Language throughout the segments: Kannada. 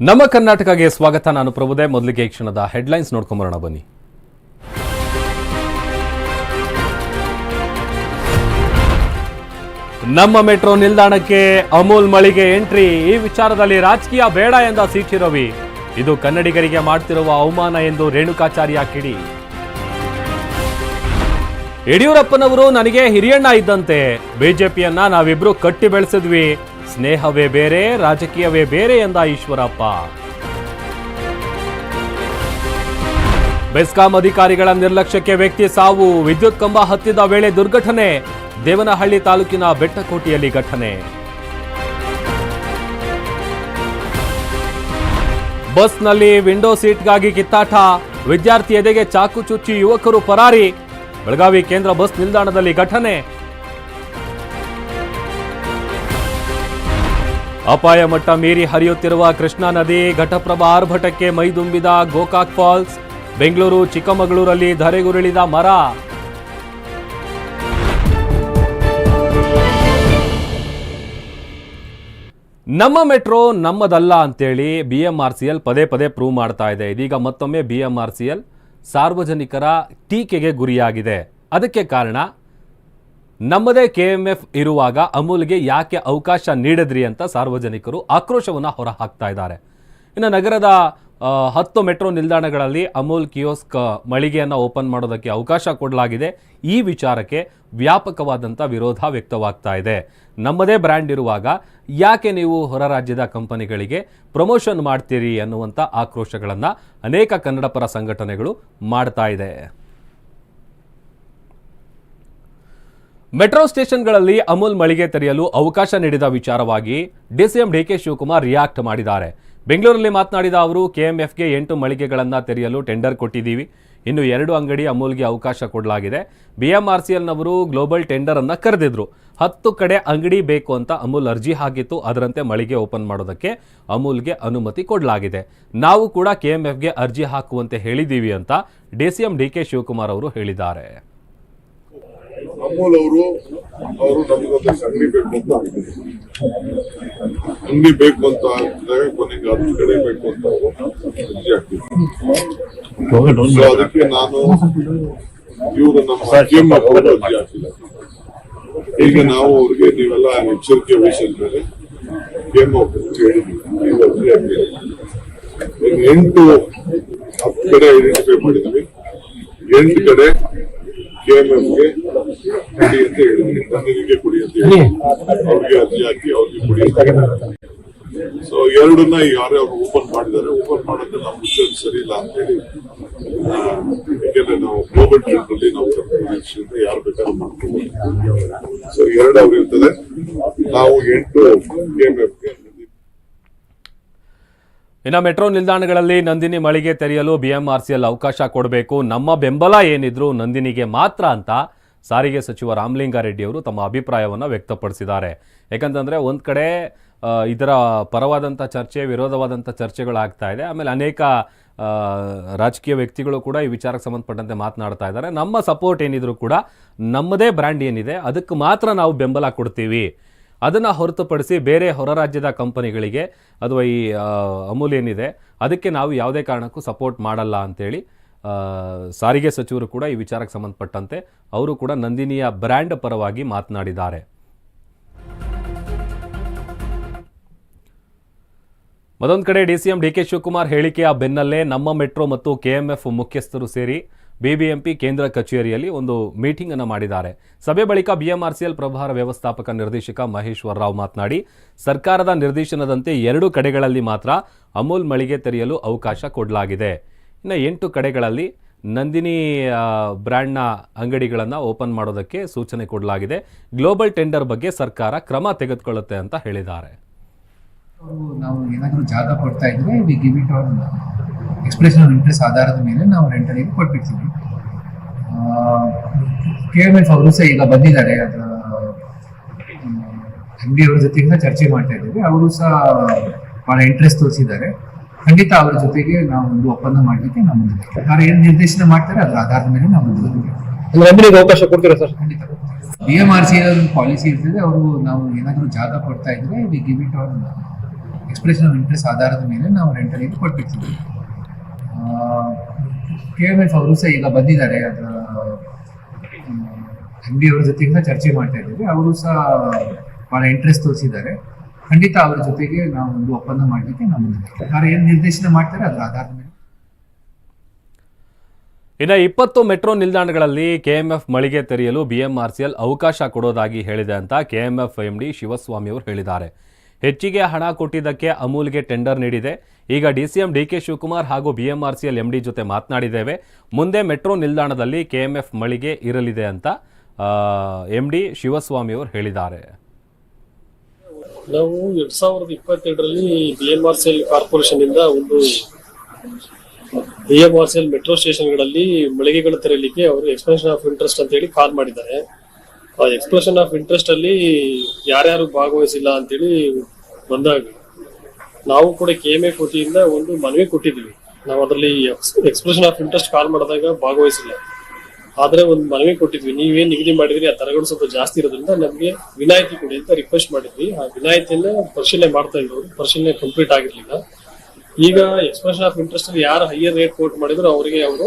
ನಮ್ಮ ಕರ್ನಾಟಕಗೆ ಸ್ವಾಗತ. ನಾನು ಪ್ರಭುದೇ. ಮೊದಲಿಗೆ ಈ ಕ್ಷಣದ ಹೆಡ್ಲೈನ್ಸ್ ನೋಡ್ಕೊಂಬರೋಣ. ಬನ್ನಿ. ನಮ್ಮ ಮೆಟ್ರೋ ನಿಲ್ದಾಣಕ್ಕೆ ಅಮೂಲ್ ಮಳಿಗೆ ಎಂಟ್ರಿ. ಈ ವಿಚಾರದಲ್ಲಿ ರಾಜಕೀಯ ಬೇಡ ಎಂದ ಸಿಟಿ ರವಿ. ಇದು ಕನ್ನಡಿಗರಿಗೆ ಮಾಡ್ತಿರುವ ಅವಮಾನ ಎಂದು ರೇಣುಕಾಚಾರ್ಯ ಕಿಡಿ. ಯಡಿಯೂರಪ್ಪನವರು ನನಗೆ ಹಿರಿಯಣ್ಣ ಇದ್ದಂತೆ. ಬಿಜೆಪಿಯನ್ನ ನಾವಿಬ್ರು ಕಟ್ಟಿ ಬೆಳೆಸಿದ್ವಿ. ಸ್ನೇಹವೇ ಬೇರೆ, ರಾಜಕೀಯವೇ ಬೇರೆ ಎಂದ ಈಶ್ವರಪ್ಪ. ಬೆಸ್ಕಾಂ ಅಧಿಕಾರಿಗಳ ನಿರ್ಲಕ್ಷ್ಯಕ್ಕೆ ವ್ಯಕ್ತಿ ಸಾವು, ವಿದ್ಯುತ್ ಕಂಬ ಹತ್ತಿದ ವೇಳೆ ದುರ್ಘಟನೆ, ದೇವನಹಳ್ಳಿ ತಾಲೂಕಿನ ಬೆಟ್ಟಕೋಟೆಯಲ್ಲಿ ಘಟನೆ. ಬಸ್ನಲ್ಲಿ ವಿಂಡೋ ಸೀಟ್ಗಾಗಿ ಕಿತ್ತಾಟ, ವಿದ್ಯಾರ್ಥಿ ಎದೆಗೆ ಚಾಕು ಚುಚ್ಚಿ ಯುವಕರು ಪರಾರಿ, ಬೆಳಗಾವಿ ಕೇಂದ್ರ ಬಸ್ ನಿಲ್ದಾಣದಲ್ಲಿ ಘಟನೆ. ಅಪಾಯ ಮಟ್ಟ ಮೀರಿ ಹರಿಯುತ್ತಿರುವ ಕೃಷ್ಣಾ ನದಿ ಘಟಪ್ರಭಾ ಆರ್ಭಟಕ್ಕೆ ಮೈದುಂಬಿದ ಗೋಕಾಕ್ ಫಾಲ್ಸ್, ಬೆಂಗಳೂರು, ಚಿಕ್ಕಮಗಳೂರಲ್ಲಿ ಧರೆಗುರುಳಿದ ಮರ. ನಮ್ಮ ಮೆಟ್ರೋ ನಮ್ಮದಲ್ಲ ಅಂತೇಳಿ B M R C L ಪದೇ ಪದೇ ಪ್ರೂವ್ ಮಾಡ್ತಾ ಇದೆ. ಇದೀಗ ಮತ್ತೊಮ್ಮೆ B M R C L ಸಾರ್ವಜನಿಕರ ಟೀಕೆಗೆ ಗುರಿಯಾಗಿದೆ. ಅದಕ್ಕೆ ಕಾರಣ ನಮ್ಮದೇ ಕೆ ಎಂ ಎಫ್ ಇರುವಾಗ ಅಮೂಲ್ಗೆ ಯಾಕೆ ಅವಕಾಶ ನೀಡಿದ್ರಿ ಅಂತ ಸಾರ್ವಜನಿಕರು ಆಕ್ರೋಶವನ್ನು ಹೊರಹಾಕ್ತಾ ಇದ್ದಾರೆ. ಇನ್ನು ನಗರದ ಹತ್ತು ಮೆಟ್ರೋ ನಿಲ್ದಾಣಗಳಲ್ಲಿ ಅಮೂಲ್ ಕಿಯೋಸ್ಕ್ ಮಳಿಗೆಯನ್ನು ಓಪನ್ ಮಾಡೋದಕ್ಕೆ ಅವಕಾಶ ಕೊಡಲಾಗಿದೆ. ಈ ವಿಚಾರಕ್ಕೆ ವ್ಯಾಪಕವಾದಂಥ ವಿರೋಧ ವ್ಯಕ್ತವಾಗ್ತಾ ಇದೆ. ನಮ್ಮದೇ ಬ್ರ್ಯಾಂಡ್ ಇರುವಾಗ ಯಾಕೆ ನೀವು ಹೊರ ರಾಜ್ಯದ ಕಂಪನಿಗಳಿಗೆ ಪ್ರಮೋಷನ್ ಮಾಡ್ತೀರಿ ಅನ್ನುವಂಥ ಆಕ್ರೋಶಗಳನ್ನು ಅನೇಕ ಕನ್ನಡಪರ ಸಂಘಟನೆಗಳು ಮಾಡ್ತಾ ಇದೆ. ಮೆಟ್ರೋ ಸ್ಟೇಷನ್ಗಳಲ್ಲಿ ಅಮೂಲ್ ಮಳಿಗೆ ತೆರೆಯಲು ಅವಕಾಶ ನೀಡಿದ ವಿಚಾರವಾಗಿ ಡಿಸಿಎಂ ಡಿಕೆ ಶಿವಕುಮಾರ್ ರಿಯಾಕ್ಟ್ ಮಾಡಿದ್ದಾರೆ. ಬೆಂಗಳೂರಲ್ಲಿ ಮಾತನಾಡಿದ ಅವರು ಕೆಎಂಎಫ್ಗೆ ಎಂಟು ಮಳಿಗೆಗಳನ್ನು ತೆರೆಯಲು ಟೆಂಡರ್ ಕೊಟ್ಟಿದ್ದೀವಿ. ಇನ್ನು ಎರಡು ಅಂಗಡಿ ಅಮೂಲ್ಗೆ ಅವಕಾಶ ಕೊಡಲಾಗಿದೆ. ಬಿಎಂಆರ್ಸಿಎಲ್ನವರು ಗ್ಲೋಬಲ್ ಟೆಂಡರ್ ಅನ್ನ ಕರೆದಿದ್ರು. ಹತ್ತು ಕಡೆ ಅಂಗಡಿ ಬೇಕು ಅಂತ ಅಮೂಲ್ ಅರ್ಜಿ ಹಾಕಿತ್ತು. ಅದರಂತೆ ಮಳಿಗೆ ಓಪನ್ ಮಾಡೋದಕ್ಕೆ ಅಮೂಲ್ಗೆ ಅನುಮತಿ ಕೊಡಲಾಗಿದೆ. ನಾವು ಕೂಡ ಕೆಎಂಎಫ್ಗೆ ಅರ್ಜಿ ಹಾಕುವಂತೆ ಹೇಳಿದ್ದೀವಿ ಅಂತ ಡಿಸಿಎಂ ಡಿಕೆ ಶಿವಕುಮಾರ್ ಅವರು ಹೇಳಿದ್ದಾರೆ. ಅಮೂಲ್ ಅವರು ಅವರು ನಮಗೊಂದು ಅಂಗಡಿ ಬೇಕು ಅಂತ ಅಂಗಡಿ ಬೇಕು ಅಂತ ಕೊನೆಗೆ ಹತ್ತು ಕಡೆ ಬೇಕು ಅಂತ ಸೊ ಅದಕ್ಕೆ ನಾನು ಇವರು ನಮ್ಮ ಜಿಮ್ ಅವರು ಅರ್ಜಿ ಹಾಕಿಲ್ಲ ಈಗ ನಾವು ಅವ್ರಿಗೆ ನೀವೆಲ್ಲ ಎಚ್ಚರಿಕೆ ವಹಿಸಿದ ಮೇಲೆ ಹಾಕಿಲ್ಲ ಈಗ ಎಂಟು, ಹತ್ತು ಕಡೆ ಐಡೆಂಟಿಫೈ ಮಾಡಿದ್ವಿ. ಎಂಟು ಕಡೆ ಕೆಎಂಎಫ್ಗೆ ಕುಡಿ ಅಂತ ತಣ್ಣೀರಿಗೆ ಕುಡಿ ಅಂತ ಹೇಳಿ ಅವ್ರಿಗೆ ಅರ್ಜಿ ಹಾಕಿ ಅವ್ರಿಗೆ ಕೊಡಿ. ಸೊ ಎರಡನ್ನ ಯಾರೇ ಅವ್ರು ಓಪನ್ ಮಾಡಿದ್ದಾರೆ. ಓಪನ್ ಮಾಡೋದು ನಮ್ಮ ಮುಚ್ಚೋದು ಸರಿ ಇಲ್ಲ ಅಂತ ಹೇಳಿ ಯಾಕೆಂದ್ರೆ ನಾವು ಗ್ಲೋಬಲ್ ಟ್ರೆಂಡ್ ಅಲ್ಲಿ ನಾವು ಯಾರು ಬೇಕಾದ್ರೂ ಮಾಡ್ಕೋಬಹುದು ಸೊ ಎರಡು ಅವ್ರು ಇರ್ತದೆ. ನಾವು ಎಂಟು ಇನ್ನು ಮೆಟ್ರೋ ನಿಲ್ದಾಣಗಳಲ್ಲಿ ನಂದಿನಿ ಮಳಿಗೆ ತೆರೆಯಲು ಬಿಎಂಆರ್ಸಿಎಲ್ ಅವಕಾಶ ಕೊಡಬೇಕು. ನಮ್ಮ ಬೆಂಬಲ ಏನಿದ್ರು ನಂದಿನಿಗೆ ಮಾತ್ರ ಅಂತ ಸಾರಿಗೆ ಸಚಿವ ರಾಮಲಿಂಗಾರೆಡ್ಡಿ ಅವರು ತಮ್ಮ ಅಭಿಪ್ರಾಯವನ್ನು ವ್ಯಕ್ತಪಡಿಸಿದ್ದಾರೆ. ಯಾಕಂತಂದರೆ ಒಂದು ಕಡೆ ಇದರ ಪರವಾದಂಥ ಚರ್ಚೆ ವಿರೋಧವಾದಂಥ ಚರ್ಚೆಗಳಾಗ್ತಾ ಇದೆ. ಆಮೇಲೆ ಅನೇಕ ರಾಜಕೀಯ ವ್ಯಕ್ತಿಗಳು ಕೂಡ ಈ ವಿಚಾರಕ್ಕೆ ಸಂಬಂಧಪಟ್ಟಂತೆ ಮಾತನಾಡ್ತಾ ಇದ್ದಾರೆ. ನಮ್ಮ ಸಪೋರ್ಟ್ ಏನಿದ್ರು ಕೂಡ ನಮ್ಮದೇ ಬ್ರ್ಯಾಂಡ್ ಏನಿದೆ, ಅದಕ್ಕೆ ಮಾತ್ರ ನಾವು ಬೆಂಬಲ ಕೊಡ್ತೀವಿ. ಅದನ್ನು ಹೊರತುಪಡಿಸಿ ಬೇರೆ ಹೊರ ರಾಜ್ಯದ ಕಂಪನಿಗಳಿಗೆ ಅಥವಾ ಈ ಅಮೂಲ್ ಏನಿದೆ, ಅದಕ್ಕೆ ನಾವು ಯಾವುದೇ ಕಾರಣಕ್ಕೂ ಸಪೋರ್ಟ್ ಮಾಡಲ್ಲ ಅಂತೇಳಿ ಸಾರಿಗೆ ಸಚಿವರು ಕೂಡ ಈ ವಿಚಾರಕ್ಕೆ ಸಂಬಂಧಪಟ್ಟಂತೆ ಅವರು ಕೂಡ ನಂದಿನಿಯ ಬ್ರ್ಯಾಂಡ್ ಪರವಾಗಿ ಮಾತನಾಡಿದ್ದಾರೆ. ಮತ್ತೊಂದು ಕಡೆ D C M D K Shivakumar ಹೇಳಿಕೆಯ ಬೆನ್ನಲ್ಲೇ ನಮ್ಮ ಮೆಟ್ರೋ ಮತ್ತು ಕೆಎಂಎಫ್ ಮುಖ್ಯಸ್ಥರು ಸೇರಿ ಬಿಬಿಎಂಪಿ ಕೇಂದ್ರ ಕಚೇರಿಯಲ್ಲಿ ಒಂದು ಮೀಟಿಂಗ್ ಅನ್ನು ಮಾಡಿದ್ದಾರೆ. ಸಭೆ ಬಳಿಕ ಬಿಎಂಆರ್ಸಿಎಲ್ ಪ್ರಭಾರ ವ್ಯವಸ್ಥಾಪಕ ನಿರ್ದೇಶಕ ಮಹೇಶ್ವರ ರಾವ್ ಮಾತನಾಡಿ, ಸರ್ಕಾರದ ನಿರ್ದೇಶನದಂತೆ ಎರಡು ಕಡೆಗಳಲ್ಲಿ ಮಾತ್ರ ಅಮೂಲ್ ಮಳಿಗೆ ತೆರೆಯಲು ಅವಕಾಶ ಕೊಡಲಾಗಿದೆ. ಇನ್ನು ಎಂಟು ಕಡೆಗಳಲ್ಲಿ ನಂದಿನಿ ಬ್ರ್ಯಾಂಡ್ನ ಅಂಗಡಿಗಳನ್ನು ಓಪನ್ ಮಾಡೋದಕ್ಕೆ ಸೂಚನೆ ಕೊಡಲಾಗಿದೆ. ಗ್ಲೋಬಲ್ ಟೆಂಡರ್ ಬಗ್ಗೆ ಸರ್ಕಾರ ಕ್ರಮ ತೆಗೆದುಕೊಳ್ಳುತ್ತೆ ಅಂತ ಹೇಳಿದ್ದಾರೆ. ನಾವು ಏನಾದರೂ ಜಾಗ ಕೊಡ್ತಾ ಇದ್ರೆ we give it on expression of interest ಆಧಾರದ ಮೇಲೆ ನಾವು ರೆಂಟಲಿಗೆ ಕೊಟ್ಬಿಡ್ತೀವಿ. ಕೆ ಎಂ ಎಫ್ ಅವರು ಸಹ ಈಗ ಬಂದಿದ್ದಾರೆ. ಅದರ ಡಿ ಅವ್ರ ಜೊತೆಗೆ ಚರ್ಚೆ ಮಾಡ್ತಾ ಇದ್ದೀವಿ. ಅವರು ಸಹ ಭಾಳ ಇಂಟ್ರೆಸ್ಟ್ ತೋರಿಸಿದ್ದಾರೆ. ಖಂಡಿತ ಅವರ ಜೊತೆಗೆ ನಾವು ಒಂದು ಒಪ್ಪಂದ ಮಾಡಲಿಕ್ಕೆ ನಾವು ಮುಂದೆ ಸರ್ಕಾರ ಏನು ನಿರ್ದೇಶನ ಮಾಡ್ತಾರೆ ಅದರ ಆಧಾರದ ಮೇಲೆ ನಾವು ಮುಂದೆ ಅವಕಾಶ ಕೊಡ್ತೀರಾ ಸರ್? ಖಂಡಿತ ಬಿ ಎಂ ಆರ್ ಸಿ ಒಂದು ಪಾಲಿಸಿ ಇರ್ತದೆ ಅವರು ನಾವು ಏನಾದರೂ ಜಾಗ ಕೊಡ್ತಾ ಇದ್ರೆ we give it on expression of interest ಆಧಾರದ ಮೇಲೆ ನಾವು ರೆಂಟಲ್ಲಿ ಕೊಟ್ಟಿರ್ತೀವಿ. ಕೆ ಎಂ ಎಫ್ ಅವರು ಸಹ ಈಗ ಬಂದಿದ್ದಾರೆ ಅದರ ಎಂ ಡಿ ಅವ್ರ ಜೊತೆಗಿಂತ ಚರ್ಚೆ ಮಾಡ್ತಾ ಇದ್ದೀವಿ. ಅವರು ಸಹ ಬಹಳ ಇಂಟ್ರೆಸ್ಟ್ ತೋರಿಸಿದ್ದಾರೆ. ಖಂಡಿತ ಅವರ ಜೊತೆಗೆ ನಾವು ಒಂದು ಒಪ್ಪಂದ ಮಾಡಲಿಕ್ಕೆ ನಾವು ಮುಂದೆ ಸರ್ಕಾರ ಏನು ನಿರ್ದೇಶನ ಮಾಡ್ತಾರೆ ಅದರ ಆಧಾರದ ಮೇಲೆ ಇನ್ನು ಇಪ್ಪತ್ತು ಮೆಟ್ರೋ ನಿಲ್ದಾಣಗಳಲ್ಲಿ ಕೆಎಂಎಫ್ ಮಳಿಗೆ ತೆರೆಯಲು ಬಿಎಂಆರ್ಸಿಎಲ್ ಅವಕಾಶ ಕೊಡೋದಾಗಿ ಹೇಳಿದೆ ಅಂತ ಕೆಎಂಎಫ್ ಎಂಡಿ ಶಿವಸ್ವಾಮಿ ಅವರು ಹೇಳಿದ್ದಾರೆ. ಹೆಚ್ಚಿಗೆ ಹಣ ಕೊಟ್ಟಿದ್ದಕ್ಕೆ ಅಮೂಲ್ಗೆ ಟೆಂಡರ್ ನೀಡಿದೆ. ಈಗ ಡಿಸಿಎಂ ಡಿಕೆ ಶಿವಕುಮಾರ್ ಹಾಗೂ ಬಿಎಂಆರ್ಸಿಎಲ್ ಎಂಡಿ ಜೊತೆ ಮಾತನಾಡಿದ್ದೇವೆ. ಮುಂದೆ ಮೆಟ್ರೋ ನಿಲ್ದಾಣದಲ್ಲಿ ಕೆಎಂಎಫ್ ಮಳಿಗೆ ಇರಲಿದೆ ಅಂತ ಎಂಡಿ ಶಿವಸ್ವಾಮಿ ಅವರು ಹೇಳಿದ್ದಾರೆ. ನಾವು ಎರಡ್ ಸಾವಿರದ ಇಪ್ಪತ್ತೆರಡರಲ್ಲಿ B M R C L corporation ಇಂದ ಒಂದು B M R C L metro ಸ್ಟೇಷನ್ಗಳಲ್ಲಿ ಮಳಿಗೆಗಳು ತೆರಲಿಕ್ಕೆ ಅವರು ಎಕ್ಸ್ಪ್ರೆಷನ್ ಆಫ್ ಇಂಟ್ರೆಸ್ಟ್ ಅಂತ ಹೇಳಿ ಕಾಲ್ ಮಾಡಿದ್ದಾರೆ. ಆ ಎಕ್ಸ್ಪ್ರೆಷನ್ ಆಫ್ ಇಂಟ್ರೆಸ್ಟ್ ಅಲ್ಲಿ ಯಾರ್ಯಾರು ಭಾಗವಹಿಸಿಲ್ಲ ಅಂತೇಳಿ ಬಂದಾಗ ನಾವು ಕೂಡ ಕೆ ಎಂ ಎ ಕೋಟಿಯಿಂದ ಒಂದು ಮನವಿ ಕೊಟ್ಟಿದ್ವಿ ನಾವು ಅದರಲ್ಲಿ ಎಕ್ಸ್ಪ್ರೆಷನ್ ಆಫ್ ಇಂಟ್ರೆಸ್ಟ್ ಕಾಲ್ ಮಾಡಿದಾಗ ಭಾಗವಹಿಸಿಲ್ಲ. ಆದ್ರೆ ಒಂದು ಮನವಿ ಕೊಟ್ಟಿದ್ವಿ. ನೀವೇನ್ ನಿಗದಿ ಮಾಡಿದ್ರಿ, ಆ ದರಗಳು ಸ್ವಲ್ಪ ಜಾಸ್ತಿ ಇರೋದ್ರಿಂದ ನಮಗೆ ವಿನಾಯಿತಿ ಕೊಡಿ ಅಂತ ರಿಕ್ವೆಸ್ಟ್ ಮಾಡಿದ್ವಿ. ಆ ವಿನಾಯಿತಿಯನ್ನ ಪರಿಶೀಲನೆ ಮಾಡ್ತಾ ಇದ್ರು. ಪರಿಶೀಲನೆ ಕಂಪ್ಲೀಟ್ ಆಗಿರ್ಲಿಲ್ಲ. ಈಗ ಎಕ್ಸ್ಪ್ರೆಷನ್ ಆಫ್ ಇಂಟ್ರೆಸ್ಟ್ ಅಲ್ಲಿ ಯಾರು ಹೈಯರ್ ರೇಟ್ ಕೋಟ್ ಮಾಡಿದ್ರು ಅವರಿಗೆ ಅವರು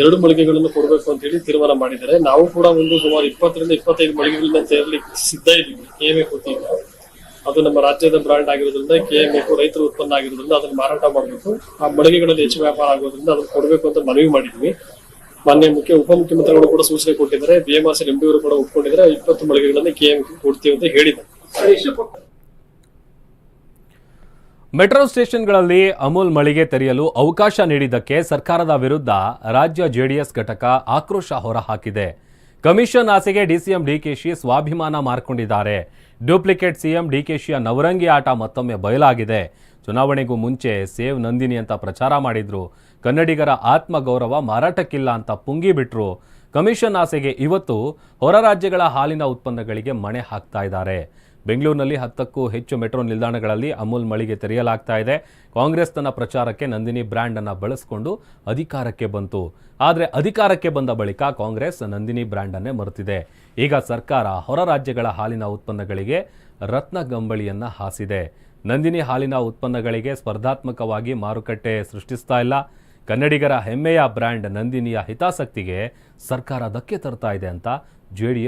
ಎರಡು ಮಳಿಗೆಗಳನ್ನು ಕೊಡಬೇಕು ಅಂತ ಹೇಳಿ ತೀರ್ಮಾನ ಮಾಡಿದ್ದಾರೆ. ನಾವು ಕೂಡ ಒಂದು ಸುಮಾರು ಇಪ್ಪತ್ತರಿಂದ ಇಪ್ಪತ್ತೈದು ಮಳಿಗೆಗಳನ್ನ ತೆರಲಿಕ್ಕೆ ಸಿದ್ಧ ಇದ್ದೀವಿ. ಕೆ ಎಂ ಎಫ್ ವತಿಯಿಂದ ಅದು ನಮ್ಮ ರಾಜ್ಯದ ಬ್ರಾಂಡ್ ಆಗಿರೋದ್ರಿಂದ ಕೆ ಎಂ ಎಫ್ ರೈತರ ಉತ್ಪನ್ನ ಆಗಿರೋದ್ರಿಂದ ಅದನ್ನ ಮಾರಾಟ ಮಾಡಬೇಕು. ಆ ಮಳಿಗೆಗಳಲ್ಲಿ ಹೆಚ್ಚು ವ್ಯಾಪಾರ ಆಗೋದ್ರಿಂದ ಅದನ್ನ ಕೊಡಬೇಕು ಅಂತ ಮನವಿ ಮಾಡಿದ್ವಿ. ಮಾನ್ಯ ಮುಖ್ಯ ಉಪಮುಖ್ಯಮಂತ್ರಿಗಳು ಕೂಡ ಸೂಚನೆ ಕೊಟ್ಟಿದ್ದಾರೆ. ಬಿ ಎಂ ಆರ್ ಸಿ ಕೂಡ ಒಪ್ಪಿಕೊಂಡಿದ್ದಾರೆ ಇಪ್ಪತ್ತು ಮಳಿಗೆಗಳನ್ನು ಕೆಎಂ ಕೊಡ್ತೀವಿ ಅಂತ ಹೇಳಿದ್ದಾರೆ. ಮೆಟ್ರೋ ಸ್ಟೇಷನ್ಗಳಲ್ಲಿ ಅಮೂಲ್ ಮಳಿಗೆ ತೆರೆಯಲು ಅವಕಾಶ ನೀಡಿದ್ದಕ್ಕೆ ಸರ್ಕಾರದ ವಿರುದ್ಧ ರಾಜ್ಯ ಜೆಡಿಎಸ್ ಘಟಕ ಆಕ್ರೋಶ ಹೊರಹಾಕಿದೆ. ಕಮಿಷನ್ ಆಸೆಗೆ ಡಿಸಿಎಂ ಡಿಕೆಶಿ ಸ್ವಾಭಿಮಾನ ಮಾರ್ಕೊಂಡಿದ್ದಾರೆ. ಡೂಪ್ಲಿಕೇಟ್ ಸಿಎಂ ಡಿಕೆಶಿಯ ನವರಂಗಿ ಆಟ ಮತ್ತೊಮ್ಮೆ ಬಯಲಾಗಿದೆ. ಚುನಾವಣೆಗೂ ಮುಂಚೆ ಸೇವ್ ನಂದಿನಿ ಅಂತ ಪ್ರಚಾರ ಮಾಡಿದ್ರು. ಕನ್ನಡಿಗರ ಆತ್ಮಗೌರವ ಮಾರಾಟಕ್ಕಿಲ್ಲ ಅಂತ ಪುಂಗಿಬಿಟ್ರು ಕಮಿಷನ್ ಆಸೆಗೆ ಇವತ್ತು ಹೊರ ರಾಜ್ಯಗಳ ಹಾಲಿನ ಉತ್ಪನ್ನಗಳಿಗೆ ಮಣೆ ಹಾಕ್ತಾ ಇದ್ದಾರೆ. ಬೆಂಗಳೂರಿನಲ್ಲಿ ಹತ್ತಕ್ಕೂ ಹೆಚ್ಚು ಮೆಟ್ರೋ ನಿಲ್ದಾಣಗಳಲ್ಲಿ ಅಮೂಲ್ ಮಳಿಗೆ ತೆರೆಯಲಾಗ್ತಾ ಇದೆ. ಕಾಂಗ್ರೆಸ್ ತನ್ನ ಪ್ರಚಾರಕ್ಕೆ ನಂದಿನಿ ಬ್ರ್ಯಾಂಡ್ ಅನ್ನ ಬಳಸಿಕೊಂಡು ಅಧಿಕಾರಕ್ಕೆ ಬಂತು. ಆದರೆ ಅಧಿಕಾರಕ್ಕೆ ಬಂದ ಬಳಿಕ ಕಾಂಗ್ರೆಸ್ ನಂದಿನಿ ಬ್ರ್ಯಾಂಡ್ ಅನ್ನೇ ಮರೆತಿದೆ. ಈಗ ಸರ್ಕಾರ ಹೊರ ರಾಜ್ಯಗಳ ಹಾಲಿನ ಉತ್ಪನ್ನಗಳಿಗೆ ರತ್ನ ಗಂಬಳಿಯನ್ನ ಹಾಸಿದೆ. ನಂದಿನಿ ಹಾಲಿನ ಉತ್ಪನ್ನಗಳಿಗೆ ಸ್ಪರ್ಧಾತ್ಮಕವಾಗಿ ಮಾರುಕಟ್ಟೆ ಸೃಷ್ಟಿಸ್ತಾ ಇಲ್ಲ. ಕನ್ನಡಿಗರ ಹೆಮ್ಮೆಯ ಬ್ರ್ಯಾಂಡ್ ನಂದಿನಿಯ ಹಿತಾಸಕ್ತಿಗೆ ಸರ್ಕಾರ ಧಕ್ಕೆ ತರ್ತಾ ಇದೆ ಅಂತ